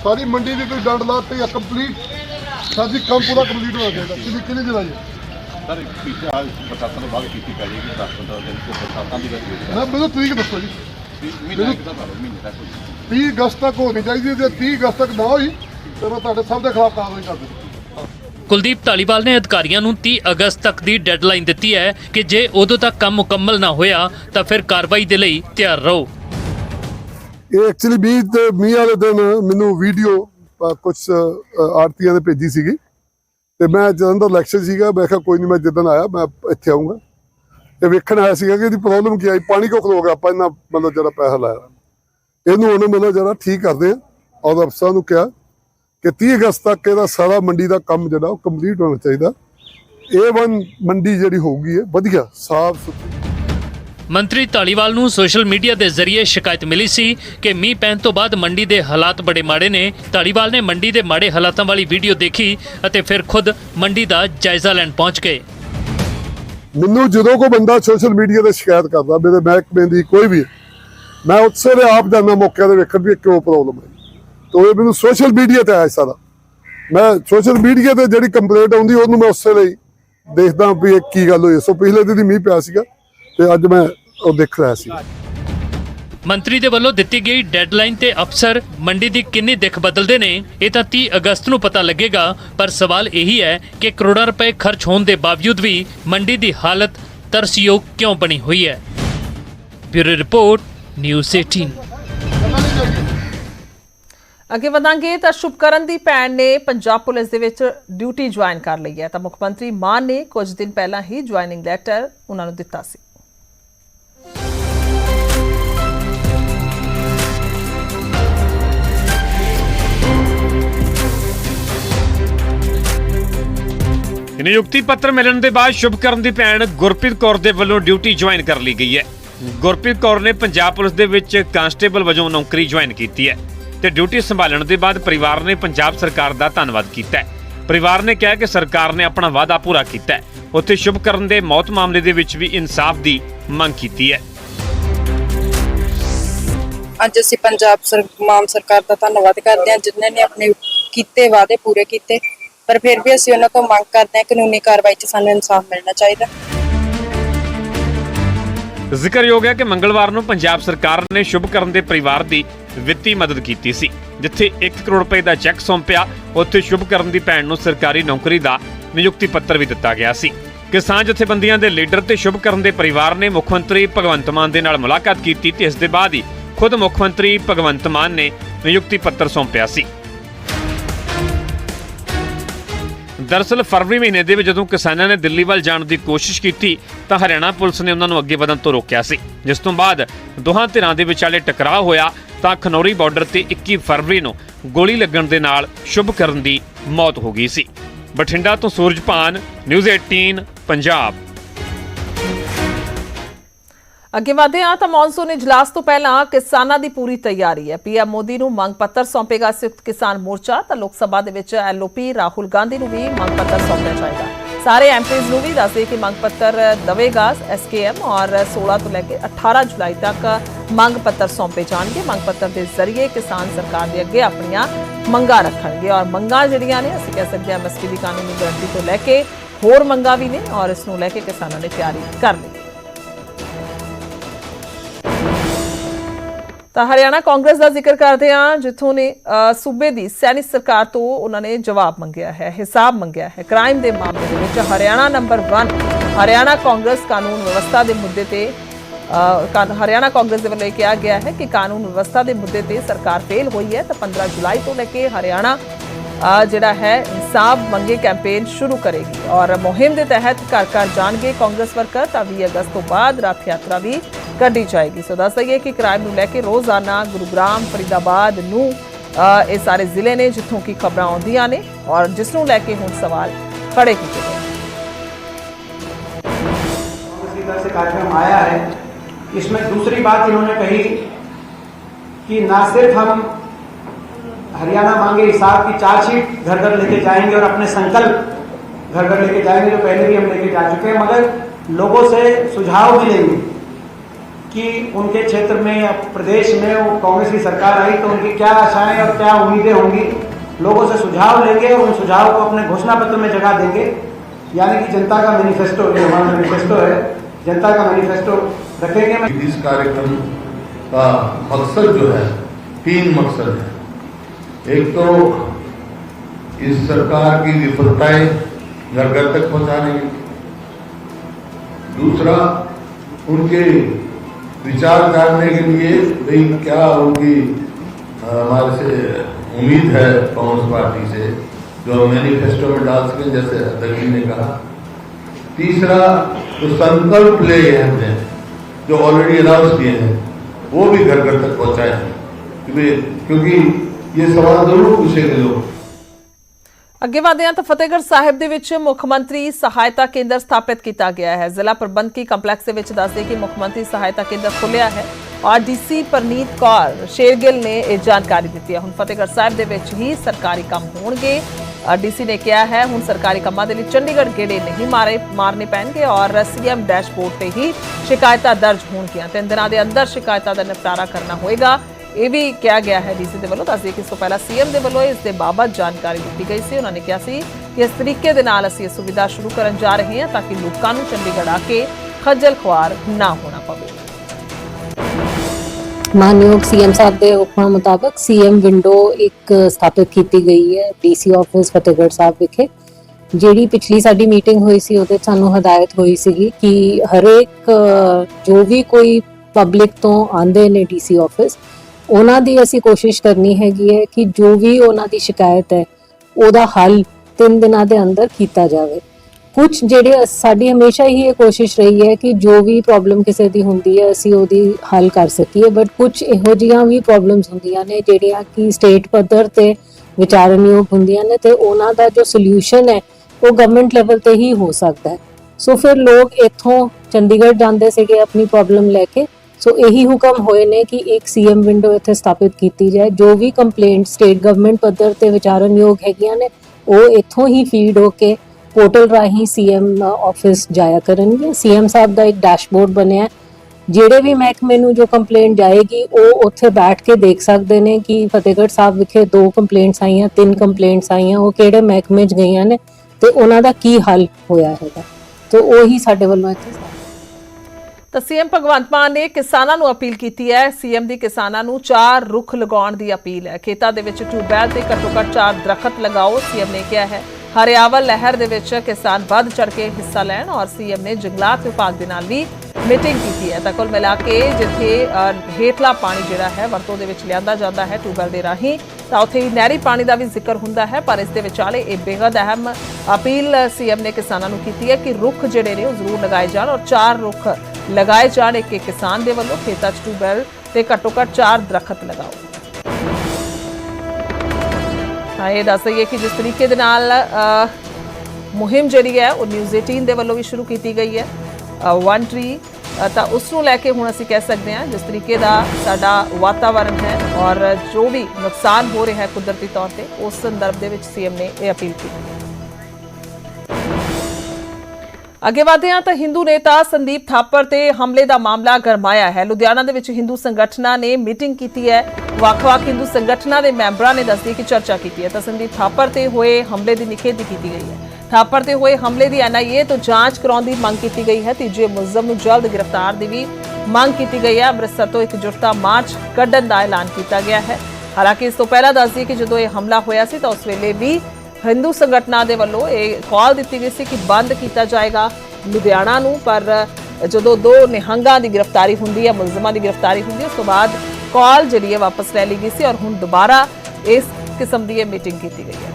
ਸਾਰੀ ਮੰਡੀ ਦੀ ਕੋਈ ਡੰਡ ਲਾਤੀ ਆ ਕੰਪਲੀਟ ਸਾਡੀ ਕੰਮ ਪੂਰਾ ਕੰਪਲੀਟ ਹੋਣਾ ਚਾਹੀਦਾ ਕਿਹਦੀ ਕਿਹਦੀ ਜਲਾਈ ਸਰ ਪਿਛਲੇ ਹਾਲ ਬਰਸਾਤਾਂ ਤੋਂ ਬਾਅਦ ਕੀਤੀ ਪੈ ਜਾਏਗੀ 10 15 ਦਿਨ ਤੋਂ ਬਰਸਾਤਾਂ ਦੀ ਵਜ੍ਹਾ ਨਾ ਮੈਨੂੰ ਤਰੀਕ ਦੱਸੋ ਜੀ। ਮਹੀਨਾ ਇੱਕ ਦਾ ਲਾ ਲਓ ਮਹੀਨੇ ਤੱਕ 30 ਅਗਸਤ ਤੱਕ ਹੋਣੀ ਚਾਹੀਦੀ ਜੇ 30 ਅਗਸਤ ਤੱਕ ਨਾ ਹੋਈ ਤਾਂ ਮੈਂ ਤੁਹਾਡੇ ਸਭ ਦੇ ਖਿਲਾਫ ਕਾਰਵਾਈ ਕਰ ਦੂੰਗਾ ਕੁਲਦੀਪ ਧਾਲੀਵਾਲ ਨੇ ਅਧਿਕਾਰੀਆਂ ਨੂੰ 30 ਅਗਸਤ ਤੱਕ ਦੀ ਡੈਡਲਾਈਨ ਦਿੱਤੀ ਹੈ ਕਿ ਜੇ ਉਦੋਂ ਤੱਕ ਕੰਮ ਮੁਕੰਮਲ ਨਾ ਹੋਇਆ ਤਾਂ ਫਿਰ ਕਾਰਵਾਈ ਦੇ ਲਈ ਤਿਆਰ ਰਹੋ। ਇਹ ਐਕਚੁਅਲੀ ਮੀਂਹ ਤੇ ਮੀਂਹ ਵਾਲੇ ਦਿਨ ਮੈਨੂੰ ਵੀਡੀਓ ਕੁਝ ਆਰਤੀਆਂ ਨੇ ਭੇਜੀ ਸੀਗੀ। ਤੇ ਮੈਂ ਜਦੋਂ ਦਾ ਇਲੈਕਸ਼ਨ ਸੀਗਾ, ਮੈਂ ਕਿਹਾ ਕੋਈ ਨਹੀਂ ਮੈਂ ਜਿੱਦਣ ਆਇਆ, ਮੈਂ ਇੱਥੇ ਆਉਂਗਾ ਤੇ ਵੇਖਣ ਆਇਆ ਸੀਗਾ ਕਿ ਇਹਦੀ ਪ੍ਰੋਬਲਮ ਕੀ ਆਈ ਪਾਣੀ ਕਿਉਂ ਖਲੋ ਗਿਆ? ਆਪਾਂ ਇਹਨਾਂ ਮਤਲਬ ਜਿਹੜਾ ਪੈਸਾ ਲਾਇਆ। ਇਹਨੂੰ ਉਹਨੂੰ ਮਤਲਬ ਜਿਹੜਾ ਠੀਕ ਕਰਦੇ ਆ। ਔਰ ਅਫਸਰਾਂ ਨੂੰ ਕਿਹਾ ਕਿ 30 ਅਗਸਤ ਤੱਕ ਇਹਦਾ ਸਾਰਾ ਮੰਡੀ ਦਾ ਕੰਮ ਜਿਹੜਾ ਉਹ ਕੰਪਲੀਟ ਹੋਣਾ ਚਾਹੀਦਾ। A1 ਮੰਡੀ ਜਿਹੜੀ ਹੋਊਗੀ, ਇਹ ਵਧੀਆ ਸਾਫ਼ ਸੁਥਰੀ ਮੰਤਰੀ ਧਾਲੀਵਾਲ ਨੂੰ ਸੋਸ਼ਲ ਮੀਡੀਆ ਦੇ ਜ਼ਰੀਏ ਸ਼ਿਕਾਇਤ ਮਿਲੀ ਸੀ ਕਿ ਮੀਂਹ ਪੈਣ ਤੋਂ ਬਾਅਦ ਮੰਡੀ ਦੇ ਹਾਲਾਤ ਬੜੇ ਮਾੜੇ ਨੇ। ਧਾਲੀਵਾਲ ਨੇ ਮੰਡੀ ਦੇ ਮਾੜੇ ਹਾਲਾਤਾਂ ਵਾਲੀ ਵੀਡੀਓ ਦੇਖੀ ਅਤੇ ਫਿਰ ਖੁਦ ਮੰਡੀ ਦਾ ਜਾਇਜ਼ਾ ਲੈਣ ਪਹੁੰਚ ਗਏ। ਮੈਨੂੰ ਜਦੋਂ ਕੋਈ ਬੰਦਾ ਸੋਸ਼ਲ ਮੀਡੀਆ ਤੇ ਸ਼ਿਕਾਇਤ ਕਰਦਾ, ਮੇਰੇ ਮਹਿਕਮੇ ਦੀ ਕੋਈ ਵੀ ਮੈਂ ਉਸੇ ਵੇਲੇ ਆਪ ਜਾਂਦਾ ਮੌਕੇ ਤੇ ਵੇਖਣ ਵੀ ਕਿਉਂ ਪ੍ਰੋਬਲਮ ਹੈ। ਤੋ ਇਹ ਮੈਨੂੰ ਸੋਸ਼ਲ ਮੀਡੀਆ ਤੇ ਆਇਆ ਸਾਰਾ। ਮੈਂ ਸੋਸ਼ਲ ਮੀਡੀਆ ਤੇ ਜਿਹੜੀ ਕੰਪਲੇਂਟ ਆਉਂਦੀ, ਉਹਨੂੰ ਮੈਂ ਉਸੇ ਲਈ ਦੇਖਦਾ ਵੀ ਇਹ ਕੀ ਗੱਲ ਹੋਈ ਸੋ ਪਿਛਲੇ ਦਿਨ ਮੀਂਹ ਪਿਆ ਸੀਗਾ। ਤੇ ਅੱਜ ਮੈਂ ਉਹ ਦੇਖ ਰਿਹਾ ਸੀ। ਮੰਤਰੀ ਦੇ ਵੱਲੋਂ ਦਿੱਤੀ ਗਈ ਡੈਡਲਾਈਨ ਤੇ ਅਫਸਰ ਮੰਡੀ ਦੀ ਕਿੰਨੀ ਦਿੱਖ ਬਦਲਦੇ ਨੇ ਇਹ ਤਾਂ 30 ਅਗਸਤ ਨੂੰ ਪਤਾ ਲੱਗੇਗਾ ਪਰ ਸਵਾਲ ਇਹੀ ਹੈ ਕਿ ਕਰੋੜਾਂ ਰੁਪਏ ਖਰਚ ਹੋਣ ਦੇ ਬਾਵਜੂਦ ਵੀ ਮੰਡੀ ਦੀ ਹਾਲਤ ਤਰਸਯੋਗ ਕਿਉਂ ਬਣੀ ਹੋਈ ਹੈ? ਬਿਊਰੋ ਰਿਪੋਰਟ ਨਿਊਜ਼ 18 ਅੱਗੇ ਵਧਾਂਗੇ ਤਾਂ ਸ਼ੁਭਕਰਨ ਦੀ ਭੈਣ ਨੇ ਪੰਜਾਬ ਪੁਲਿਸ ਦੇ ਵਿੱਚ ਡਿਊਟੀ ਜੁਆਇਨ ਕਰ ਲਈ ਹੈ। ਤਾਂ ਮੁੱਖ ਮੰਤਰੀ ਮਾਨ ਨੇ ਕੁਝ ਦਿਨ ਪਹਿਲਾਂ ਹੀ ਜੁਆਇਨਿੰਗ ਲੈਟਰ ਉਹਨਾਂ ਨੂੰ ਦਿੱਤਾ ਸੀ। ਨਿਯੁਕਤੀ ਪੱਤਰ ਮਿਲਣ ਦੇ ਬਾਅਦ ਸ਼ੁਭਕਰਨ ਦੀ ਭੈਣ ਗੁਰਪ੍ਰੀਤ ਕੌਰ ਦੇ ਵੱਲੋਂ ਡਿਊਟੀ ਜੁਆਇਨ ਕਰ ਲਈ ਗਈ ਹੈ। ਗੁਰਪ੍ਰੀਤ ਕੌਰ ਨੇ ਪੰਜਾਬ ਪੁਲਿਸ ਦੇ ਵਿੱਚ ਕਾਂਸਟੇਬਲ ਵਜੋਂ ਨੌਕਰੀ ਜੁਆਇਨ ਕੀਤੀ ਹੈ ਤੇ ਡਿਊਟੀ ਸੰਭਾਲਣ ਦੇ ਬਾਅਦ ਪਰਿਵਾਰ ਨੇ ਪੰਜਾਬ ਸਰਕਾਰ ਦਾ ਧੰਨਵਾਦ ਕੀਤਾ ਹੈ। ਪਰਿਵਾਰ ਨੇ ਕਿਹਾ ਕਿ ਸਰਕਾਰ ਨੇ ਆਪਣਾ ਵਾਅਦਾ ਪੂਰਾ ਕੀਤਾ ਹੈ। ਉੱਥੇ ਸ਼ੁਭਕਰਨ ਦੇ ਮੌਤ ਮਾਮਲੇ ਦੇ ਵਿੱਚ ਵੀ ਇਨਸਾਫ ਦੀ ਮੰਗ ਕੀਤੀ ਹੈ। ਅੱਜ ਅਸੀਂ ਪੰਜਾਬ ਸਰ ਮਾਨ ਸਰਕਾਰ ਦਾ ਧੰਨਵਾਦ ਕਰਦੇ ਹਾਂ, ਜਿਨ੍ਹਾਂ ਨੇ ਆਪਣੇ ਕੀਤੇ ਵਾਅਦੇ ਪੂਰੇ ਕੀਤੇ। ਪਰ ਫਿਰ ਵੀ ਅਸੀਂ ਉਹਨਾਂ ਤੋਂ ਮੰਗ ਕਰਦੇ ਹਾਂ ਕਾਨੂੰਨੀ ਕਾਰਵਾਈ 'ਚ ਸਾਨੂੰ ਇਨਸਾਫ ਮਿਲਣਾ ਚਾਹੀਦਾ। ਜ਼ਿਕਰਯੋਗ ਹੈ ਕਿ ਮੰਗਲਵਾਰ ਨੂੰ ਪੰਜਾਬ ਸਰਕਾਰ ਨੇ ਸ਼ੁਭਕਰਨ ਦੇ ਪਰਿਵਾਰ ਦੀ ਵਿੱਤੀ ਮਦਦ ਕੀਤੀ ਸੀ, ਜਿੱਥੇ 1 ਕਰੋੜ ਰੁਪਏ ਦਾ ਚੈੱਕ ਸੌਂਪਿਆ, ਉੱਥੇ ਸ਼ੁਭਕਰਨ ਦੀ ਭੈਣ ਨੂੰ ਸਰਕਾਰੀ ਨੌਕਰੀ ਦਾ ਨਿਯੁਕਤੀ ਪੱਤਰ ਵੀ ਦਿੱਤਾ ਗਿਆ ਸੀ। ਕਿਸਾਨ ਜਥੇਬੰਦੀਆਂ ਦੇ ਲੀਡਰ ਤੇ ਸ਼ੁਭਕਰਨ ਦੇ ਪਰਿਵਾਰ ਨੇ ਮੁੱਖ ਮੰਤਰੀ ਭਗਵੰਤ ਮਾਨ ਦੇ ਨਾਲ ਮੁਲਾਕਾਤ ਕੀਤੀ ਤੇ ਇਸ ਦੇ ਬਾਅਦ ਹੀ ਖੁਦ ਮੁੱਖ ਮੰਤਰੀ ਭਗਵੰਤ ਮਾਨ ਨੇ ਨਿਯੁਕਤੀ ਪੱਤਰ ਸੌਂਪਿਆ ਸੀ। ਦਰਅਸਲ ਫਰਵਰੀ ਮਹੀਨੇ ਦੇ ਵਿੱਚ ਜਦੋਂ ਕਿਸਾਨਾਂ ਨੇ ਦਿੱਲੀ ਵੱਲ ਜਾਣ ਦੀ ਕੋਸ਼ਿਸ਼ ਕੀਤੀ, ਤਾਂ ਹਰਿਆਣਾ ਪੁਲਿਸ ਨੇ ਉਹਨਾਂ ਨੂੰ ਅੱਗੇ ਵਧਣ ਤੋਂ ਰੋਕਿਆ ਸੀ। ਜਿਸ ਤੋਂ ਬਾਅਦ ਦੋਹਾਂ ਧਿਰਾਂ ਦੇ ਵਿਚਾਲੇ ਟਕਰਾਅ ਹੋਇਆ, ਤਾਂ ਖਨੌਰੀ ਬਾਰਡਰ ਤੇ 21 ਫਰਵਰੀ ਨੂੰ ਗੋਲੀ ਲੱਗਣ ਦੇ ਨਾਲ ਸ਼ੁਭਕਰਨ ਦੀ ਮੌਤ ਹੋ ਗਈ ਸੀ। ਬਠਿੰਡਾ ਤੋਂ ਸੂਰਜਪਾਨ ਨਿਊਜ਼ 18 ਪੰਜਾਬ। ਅੱਗੇ ਵਧਦੇ ਹਾਂ ਤਾਂ ਮੌਨਸੂਨ ਇਜਲਾਸ ਤੋਂ ਪਹਿਲਾਂ ਕਿਸਾਨਾਂ ਦੀ ਪੂਰੀ ਤਿਆਰੀ ਹੈ। ਪੀਐਮ ਮੋਦੀ ਨੂੰ ਮੰਗ ਪੱਤਰ ਸੌਂਪੇਗਾ ਸੰਯੁਕਤ ਕਿਸਾਨ ਮੋਰਚਾ, ਤਾਂ ਲੋਕ ਸਭਾ ਦੇ ਵਿੱਚ ਐਲਓਪੀ ਰਾਹੁਲ ਗਾਂਧੀ ਨੂੰ ਵੀ ਮੰਗ ਪੱਤਰ ਸੌਂਪਿਆ ਜਾਏਗਾ ਸਾਰੇ ਐਮਪੀਜ਼ ਨੂੰ ਵੀ ਦੱਸਦੇ ਕਿ ਮੰਗ ਪੱਤਰ ਦਵੇਗਾ ਐਸਕੇਐਮ ਔਰ 16 ਤੋਂ ਲੈ ਕੇ 18 ਜੁਲਾਈ ਤੱਕ ਮੰਗ ਪੱਤਰ ਸੌਂਪੇ ਜਾਣਗੇ। ਮੰਗ ਪੱਤਰ ਦੇ ਜ਼ਰੀਏ ਕਿਸਾਨ ਸਰਕਾਰ ਦੇ ਅੱਗੇ ਆਪਣੀਆਂ ਮੰਗਾਂ ਰੱਖਣਗੇ ਔਰ ਮੰਗਾਂ ਜਿਹੜੀਆਂ ਨੇ, ਅਸੀਂ ਕਹਿ ਸਕਦੇ ਹਾਂ ਐਮਐਸਪੀ ਦੀ ਕਾਨੂੰਨੀ ਗਰੰਟੀ ਤੋਂ ਲੈ ਕੇ ਹੋਰ ਮੰਗਾਂ ਵੀ ਨੇ ਔਰ ਇਸ ਨੂੰ ਲੈ ਕੇ ਕਿਸਾਨਾਂ ਨੇ ਤਿਆਰੀ ਕਰ ਲਈ। ਤਾਂ ਹਰਿਆਣਾ ਕਾਂਗਰਸ ਦਾ ਜ਼ਿਕਰ ਕਰਦੇ ਹਾਂ, ਜਿੱਥੋਂ ਨੇ ਸੂਬੇ ਦੀ ਸੈਨਿਕ ਸਰਕਾਰ ਤੋਂ ਉਹਨਾਂ ਨੇ ਜਵਾਬ ਮੰਗਿਆ ਹੈ, ਹਿਸਾਬ ਮੰਗਿਆ ਹੈ। ਕ੍ਰਾਈਮ ਦੇ ਮਾਮਲੇ ਦੇ ਵਿੱਚ ਹਰਿਆਣਾ ਨੰਬਰ 1 ਹਰਿਆਣਾ ਕਾਂਗਰਸ ਕਾਨੂੰਨ ਵਿਵਸਥਾ ਦੇ ਮੁੱਦੇ ਤੇ ਹਰਿਆਣਾ ਕਾਂਗਰਸ ਦੇ ਵੱਲੋਂ ਇਹ ਕਿਹਾ ਗਿਆ ਹੈ ਕਿ ਕਾਨੂੰਨ ਵਿਵਸਥਾ ਦੇ ਮੁੱਦੇ ਤੇ ਸਰਕਾਰ ਫੇਲ ਹੋਈ ਹੈ, ਤਾਂ 15 ਜੁਲਾਈ ਤੋਂ ਲੈ ਕੇ ਹਰਿਆਣਾ ਜਿਹੜਾ ਹੈ, ਇਨਸਾਫ ਮੰਗੇ ਕੈਂਪੇਨ ਸ਼ੁਰੂ ਕਰੇਗੀ। ਔਰ ਮੁਹਿੰਮ ਦੇ ਤਹਿਤ ਘਰ ਘਰ ਜਾਣਗੇ ਕਾਂਗਰਸ ਵਰਕਰ, ਤਾਂ 20 ਅਗਸਤ ਤੋਂ ਬਾਅਦ ਰੱਥ ਯਾਤਰਾ ਵੀ ਕੱਢੀ ਜਾਏਗੀ ਸੋ ਦੱਸ ਦਈਏ ਕਿ ਕ੍ਰਾਈਮ ਨੂੰ ਲੈ ਕੇ ਰੋਜ਼ਾਨਾ ਗੁਰੂਗ੍ਰਾਮ ਫਰੀਦਾਬਾਦ ਨੂੰ ਅ, ਇਹ ਸਾਰੇ ਜ਼ਿਲ੍ਹੇ ਨੇ ਜਿੱਥੋਂ ਕੀ ਖਬਰਾਂ ਆਉਂਦੀਆਂ ਨੇ ਔਰ ਜਿਸ ਨੂੰ ਲੈ ਕੇ ਹੁਣ ਸਵਾਲ ਖੜੇ ਕੀਤੇ ਗਏ कांग्रेस की तरफ से कार्यक्रम आया है इसमें दूसरी बात इन्होंने कही कि ना सिर्फ हम हरियाणा मांगे हिसाब की चार्जशीट घर घर लेके जाएंगे और अपने संकल्प घर घर लेके जाएंगे जो पहले भी हम लेके जा चुके हैं मगर लोगों से सुझाव भी लेंगे कि उनके क्षेत्र में या प्रदेश में वो कांग्रेस की सरकार आई तो उनकी क्या आशाएँ और क्या उम्मीदें होंगी? लोगों से सुझाव लेंगे और उन सुझाव को अपने घोषणा पत्र में जगह देंगे। यानी कि जनता का मैनिफेस्टो हमारा मैनिफेस्टो है। जनता का मैनिफेस्टो रखेंगे इस कार्यक्रम का मकसद जो है, तीन मकसद है। एक तो इस सरकार की विफलताएँ घर घर तक पहुँचाने दूसरा, उनके विचार जानने के लिए भाई क्या उनकी हमारे से उम्मीद है कांग्रेस पार्टी से, जो मैनिफेस्टो में डाल सकें, जैसे अध्यक्ष ने कहा। तीसरा, जो संकल्प ले हमने, जो ऑलरेडी अनाउंस किए हैं, वो भी घर घर तक पहुँचाए हैं क्योंकि ये सवाल ज़रूर पूछेंगे लोग। ਅੱਗੇ ਵਧਦੇ ਹਾਂ ਤਾਂ ਫਤਿਹਗੜ੍ਹ ਸਾਹਿਬ ਦੇ ਵਿੱਚ ਮੁੱਖ ਮੰਤਰੀ ਸਹਾਇਤਾ ਕੇਂਦਰ ਸਥਾਪਿਤ ਕੀਤਾ ਗਿਆ ਹੈ। ਜ਼ਿਲ੍ਹਾ ਪ੍ਰਬੰਧਕੀ ਕੰਪਲੈਕਸ ਦੇ ਵਿੱਚ ਦੱਸਦੇ ਕਿ ਮੁੱਖ ਮੰਤਰੀ ਸਹਾਇਤਾ ਕੇਂਦਰ ਖੁੱਲਿਆ ਹੈ। ਔਰ ਡੀਸੀ ਪਰਨੀਤ ਕੌਰ ਸ਼ੇਰਗਿੱਲ ਨੇ ਇਹ ਜਾਣਕਾਰੀ ਦਿੱਤੀ ਹੈ। ਹੁਣ ਫਤਿਹਗੜ੍ਹ ਸਾਹਿਬ ਦੇ ਵਿੱਚ ਹੀ ਸਰਕਾਰੀ ਕੰਮ ਹੋਣਗੇ। ਡੀਸੀ ਨੇ ਕਿਹਾ ਹੈ, ਹੁਣ ਸਰਕਾਰੀ ਕੰਮਾਂ ਦੇ ਲਈ ਚੰਡੀਗੜ੍ਹ ਗੇੜੇ ਨਹੀਂ ਮਾਰੇ, ਮਾਰਨੇ ਪੈਣਗੇ ਔਰ ਸੀਐਮ ਡੈਸ਼ਬੋਰਡ ਤੇ ਹੀ ਸ਼ਿਕਾਇਤਾਂ ਦਰਜ ਹੋਣਗੀਆਂ। ਤਿੰਨ ਦਿਨਾਂ ਦੇ ਅੰਦਰ ਸ਼ਿਕਾਇਤਾਂ ਦਾ ਨਿਪਟਾਰਾ ਕਰਨਾ ਹੋਏਗਾ। ਇਹ ਵੀ ਕਿਹਾ ਗਿਆ ਹੈ ਡੀਸੀ ਦੇ ਵੱਲੋਂ ਦੱਸਦੇ ਕਿ ਇਸ ਤੋਂ ਪਹਿਲਾਂ ਸੀਐਮ ਦੇ ਵੱਲੋਂ ਇਸ ਦੇ ਬਾਬਤ ਜਾਣਕਾਰੀ ਦਿੱਤੀ ਗਈ ਸੀ। ਉਹਨਾਂ ਨੇ ਕਿਹਾ ਸੀ ਕਿ ਇਸ ਤਰੀਕੇ ਦੇ ਨਾਲ ਅਸੀਂ ਇਹ ਸੁਵਿਧਾ ਸ਼ੁਰੂ ਕਰਨ ਜਾ ਰਹੇ ਹਾਂ ਤਾਂ ਕਿ ਲੋਕਾਂ ਨੂੰ ਚੰਡੀਗੜ੍ਹ ਆ ਕੇ ਖੱਜਲ ਖੁਆਰ ਨਾ ਹੋਣਾ ਪਵੇ। ਮਾਨਯੋਗ ਸੀਐਮ ਸਾਹਿਬ ਦੇ ਹੁਕਮਾਂ ਮੁਤਾਬਕ ਸੀਐਮ ਵਿੰਡੋ ਇੱਕ ਸਥਾਪਿਤ ਕੀਤੀ ਗਈ ਹੈ, ਡੀਸੀ ਆਫਿਸ ਫਤਿਹਗੜ੍ਹ ਸਾਹਿਬ ਵਿਖੇ। ਜਿਹੜੀ ਪਿਛਲੀ ਸਾਡੀ ਮੀਟਿੰਗ ਹੋਈ ਸੀ, ਉਹਦੇ ਸਾਨੂੰ ਹਦਾਇਤ ਹੋਈ ਸੀਗੀ ਕਿ ਹਰੇਕ ਜੋ ਵੀ ਕੋਈ ਪਬਲਿਕ ਤੋਂ ਆਂਦੇ ਨੇ ਡੀਸੀ ਆਫਿਸ ਉਹਨਾਂ ਦੀ ਅਸੀਂ ਕੋਸ਼ਿਸ਼ ਕਰਨੀ ਹੈਗੀ ਹੈ ਕਿ ਜੋ ਵੀ ਉਹਨਾਂ ਦੀ ਸ਼ਿਕਾਇਤ ਹੈ, ਉਹਦਾ ਹੱਲ 3 ਦਿਨਾਂ ਦੇ ਅੰਦਰ ਕੀਤਾ ਜਾਵੇ। ਕੁਝ ਜਿਹੜੇ ਸਾਡੀ ਹਮੇਸ਼ਾ ਹੀ ਇਹ ਕੋਸ਼ਿਸ਼ ਰਹੀ ਹੈ ਕਿ ਜੋ ਵੀ ਪ੍ਰੋਬਲਮ ਕਿਸੇ ਦੀ ਹੁੰਦੀ ਹੈ, ਅਸੀਂ ਉਹਦੀ ਹੱਲ ਕਰ ਸਕੀਏ। ਬਟ ਕੁਝ ਇਹੋ ਜਿਹੀਆਂ ਵੀ ਪ੍ਰੋਬਲਮਸ ਹੁੰਦੀਆਂ ਨੇ ਜਿਹੜੀਆਂ ਕਿ ਸਟੇਟ ਪੱਧਰ ਤੇ ਵਿਚਾਰਨਯੋਗ ਹੁੰਦੀਆਂ ਨੇ ਤੇ ਉਹਨਾਂ ਦਾ ਜੋ ਸੋਲੂਸ਼ਨ ਹੈ, ਉਹ ਗਵਰਨਮੈਂਟ ਲੈਵਲ ਤੇ ਹੀ ਹੋ ਸਕਦਾ ਹੈ। ਸੋ ਫਿਰ ਲੋਕ ਇੱਥੋਂ ਚੰਡੀਗੜ੍ਹ ਜਾਂਦੇ ਸੀਗੇ ਆਪਣੀ ਪ੍ਰੋਬਲਮ ਲੈ ਕੇ ਸੋ ਇਹੀ ਹੁਕਮ ਹੋਏ ਨੇ ਕਿ ਇੱਕ ਸੀਐਮ ਵਿੰਡੋ ਇੱਥੇ ਸਥਾਪਿਤ ਕੀਤੀ ਜਾਏ। ਜੋ ਵੀ ਕੰਪਲੇਂਟ ਸਟੇਟ ਗਵਰਨਮੈਂਟ ਪੱਧਰ ਤੇ ਵਿਚਾਰਨਯੋਗ ਹੈਗੀਆਂ ਨੇ, ਉਹ ਇੱਥੋਂ ਹੀ ਫੀਡ ਹੋ ਕੇ ਪੋਰਟਲ ਰਾਹੀਂ ਸੀਐਮ ਆਫਿਸ ਜਾਇਆ ਕਰਨਗੇ। ਸੀਐਮ ਸਾਹਿਬ ਦਾ ਇੱਕ ਡੈਸ਼ਬੋਰਡ ਬਣਿਆ ਜਿਹੜੇ ਵੀ ਮਹਿਕਮੇ ਨੂੰ ਜੋ ਕੰਪਲੇਂਟ ਜਾਏਗੀ, ਉਹ ਉੱਥੇ ਬੈਠ ਕੇ ਦੇਖ ਸਕਦੇ ਨੇ ਕਿ ਫਤਿਹਗੜ੍ਹ ਸਾਹਿਬ ਵਿਖੇ ਦੋ ਕੰਪਲੇਂਟਸ ਆਈਆਂ, ਤਿੰਨ ਕੰਪਲੇਂਟਸ ਆਈਆਂ, ਉਹ ਕਿਹੜੇ ਮਹਿਕਮੇ 'ਚ ਗਈਆਂ ਨੇ ਤੇ ਉਹਨਾਂ ਦਾ ਕੀ ਹੱਲ ਹੋਇਆ ਹੈਗਾ। ਤੇ, ਉਹੀ ਸਾਡੇ ਵੱਲੋਂ ਇੱਥੇ ਤਾਂ ਸੀਐਮ ਭਗਵੰਤ ਮਾਨ ਨੇ ਕਿਸਾਨਾਂ ਨੂੰ ਅਪੀਲ ਕੀਤੀ ਹੈ। ਸੀਐਮ ਦੀ ਕਿਸਾਨਾਂ ਨੂੰ ਚਾਰ ਰੁੱਖ ਲਗਾਉਣ ਦੀ ਅਪੀਲ ਹੈ। ਖੇਤਾਂ ਦੇ ਵਿੱਚ ਟਿਊਬਵੈਲ ਤੇ ਘੱਟੋ ਘੱਟ ਚਾਰ ਦਰਖਤ ਲਗਾਓ, ਸੀਐਮ ਨੇ ਕਿਹਾ ਹੈ। ਹਰਿਆਵਲ ਲਹਿਰ ਦੇ ਵਿੱਚ ਕਿਸਾਨ ਵੱਧ ਚੜ ਕੇ ਹਿੱਸਾ ਲੈਣ ਔਰ ਸੀਐਮ ਨੇ ਜੰਗਲਾਤ ਵਿਭਾਗ ਦੇ ਨਾਲ ਵੀ ਮੀਟਿੰਗ ਕੀਤੀ ਹੈ। ਤਾਂ ਕੁੱਲ ਮਿਲਾ ਕੇ ਜਿੱਥੇ ਹੇਠਲਾ ਪਾਣੀ ਜਿਹੜਾ ਹੈ, ਵਰਤੋਂ ਦੇ ਵਿੱਚ ਲਿਆਂਦਾ ਜਾਂਦਾ ਹੈ ਟਿਊਬਵੈਲ ਦੇ ਰਾਹੀਂ, ਤਾਂ ਉੱਥੇ ਹੀ ਨਹਿਰੀ ਪਾਣੀ ਦਾ ਵੀ ਜ਼ਿਕਰ ਹੁੰਦਾ ਹੈ। ਪਰ ਇਸ ਦੇ ਵਿਚਾਲੇ ਇਹ ਬੇहद ਅਹਿਮ ਅਪੀਲ ਸੀਐਮ ਨੇ ਕਿਸਾਨਾਂ ਨੂੰ ਕੀਤੀ ਹੈ ਕਿ ਰੁੱਖ ਜਿਹੜੇ ਨੇ ਉਹ ਜ਼ਰੂਰ ਲਗਾਏ ਜਾਣ ਔਰ ਚਾਰ ਰੁੱਖ ਲਗਾਏ ਜਾਣ, ਇੱਕ ਕਿਸਾਨ ਦੇ ਵੱਲੋਂ ਖੇਤਾਂ 'ਚ ਟਿਊਬਵੈਲ ਤੇ ਘੱਟੋ ਘੱਟ ਚਾਰ ਦਰਖਤ ਲਗਾਓ। ਹਾਂ, ਇਹ ਦੱਸ ਦਈਏ ਕਿ ਜਿਸ ਤਰੀਕੇ ਦੇ ਨਾਲ ਮੁਹਿੰਮ ਜਿਹੜੀ ਹੈ, ਉਹ ਨਿਊਜ਼ 18 ਦੇ ਵੱਲੋਂ ਵੀ ਸ਼ੁਰੂ ਕੀਤੀ ਗਈ ਹੈ। ਵਨ ਟ੍ਰੀ ਤਾਂ ਉਸ ਨੂੰ ਲੈ ਕੇ ਹੁਣ ਅਸੀਂ ਕਹਿ ਸਕਦੇ ਹਾਂ, ਜਿਸ ਤਰੀਕੇ ਦਾ ਸਾਡਾ ਵਾਤਾਵਰਣ ਹੈ ਔਰ ਜੋ ਵੀ ਨੁਕਸਾਨ ਹੋ ਰਿਹਾ ਹੈ ਕੁਦਰਤੀ ਤੌਰ ਤੇ, ਉਸ ਸੰਦਰਭ ਦੇ ਵਿੱਚ ਸੀਐਮ ਨੇ ਇਹ ਅਪੀਲ ਕੀਤੀ। ਅੱਗੇ ਵਧਦੇ ਹਾਂ ਤਾਂ ਹਿੰਦੂ ਨੇਤਾ ਸੰਦੀਪ ਥਾਪਰ ਤੇ ਹਮਲੇ ਦਾ ਮਾਮਲਾ ਗਰਮਾਇਆ ਹੈ। ਲੁਧਿਆਣਾ ਦੇ ਵਿੱਚ ਹਿੰਦੂ ਸੰਗਠਨਾਂ ਨੇ ਮੀਟਿੰਗ ਕੀਤੀ ਹੈ। ਵੱਖ-ਵੱਖ ਹਿੰਦੂ ਸੰਗਠਨਾਂ ਦੇ ਮੈਂਬਰਾਂ ਨੇ ਦੱਸਦੀ ਕਿ ਚਰਚਾ ਕੀਤੀ ਹੈ ਤਾਂ ਸੰਦੀਪ ਥਾਪਰ ਤੇ ਹੋਏ ਹਮਲੇ ਦੀ ਨਿਖੇਧੀ ਕੀਤੀ ਗਈ ਹੈ। ਥਾਪਰ ਤੇ ਹੋਏ ਹਮਲੇ ਦੀ ਐਨਆਈਏ ਤੋਂ ਜਾਂਚ ਕਰਾਉਣ ਦੀ ਮੰਗ ਕੀਤੀ ਗਈ ਹੈ। ਤੀਜੇ ਮੁਲਜ਼ਮ ਨੂੰ ਜਲਦ ਗ੍ਰਿਫਤਾਰ ਦੀ ਵੀ ਮੰਗ ਕੀਤੀ ਗਈ ਹੈ। ਅੰਮ੍ਰਿਤਸਰ ਤੋਂ ਇੱਕ ਜੁਟਤਾ ਮਾਰਚ ਕੱਢਣ ਦਾ ਐਲਾਨ ਕੀਤਾ ਗਿਆ ਹੈ। ਹਾਲਾਂਕਿ ਇਸ ਤੋਂ ਪਹਿਲਾਂ ਦੱਸਦੀ ਕਿ ਜਦੋਂ ਇਹ ਹਮਲਾ ਹੋਇਆ ਸੀ ਤਾਂ ਉਸ ਵੇਲੇ ਵੀ ਹਿੰਦੂ ਸੰਗਠਨਾਂ ਦੇ ਵੱਲੋਂ ਇਹ ਕਾਲ ਦਿੱਤੀ ਗਈ ਸੀ ਕਿ ਬੰਦ ਕੀਤਾ ਜਾਏਗਾ ਲੁਧਿਆਣਾ ਨੂੰ, ਪਰ ਜਦੋਂ ਦੋ ਨਿਹੰਗਾਂ ਦੀ ਗ੍ਰਿਫਤਾਰੀ ਹੁੰਦੀ ਹੈ, ਮੁਲਜ਼ਮਾਂ ਦੀ ਗ੍ਰਿਫਤਾਰੀ ਹੁੰਦੀ ਹੈ, ਉਸ ਤੋਂ ਬਾਅਦ ਕਾਲ ਜਿਹੜੀ ਹੈ ਵਾਪਸ ਲੈ ਲਈ ਗਈ ਸੀ ਔਰ ਹੁਣ ਦੁਬਾਰਾ ਇਸ ਕਿਸਮ ਦੀ ਇਹ ਮੀਟਿੰਗ ਕੀਤੀ ਗਈ ਹੈ।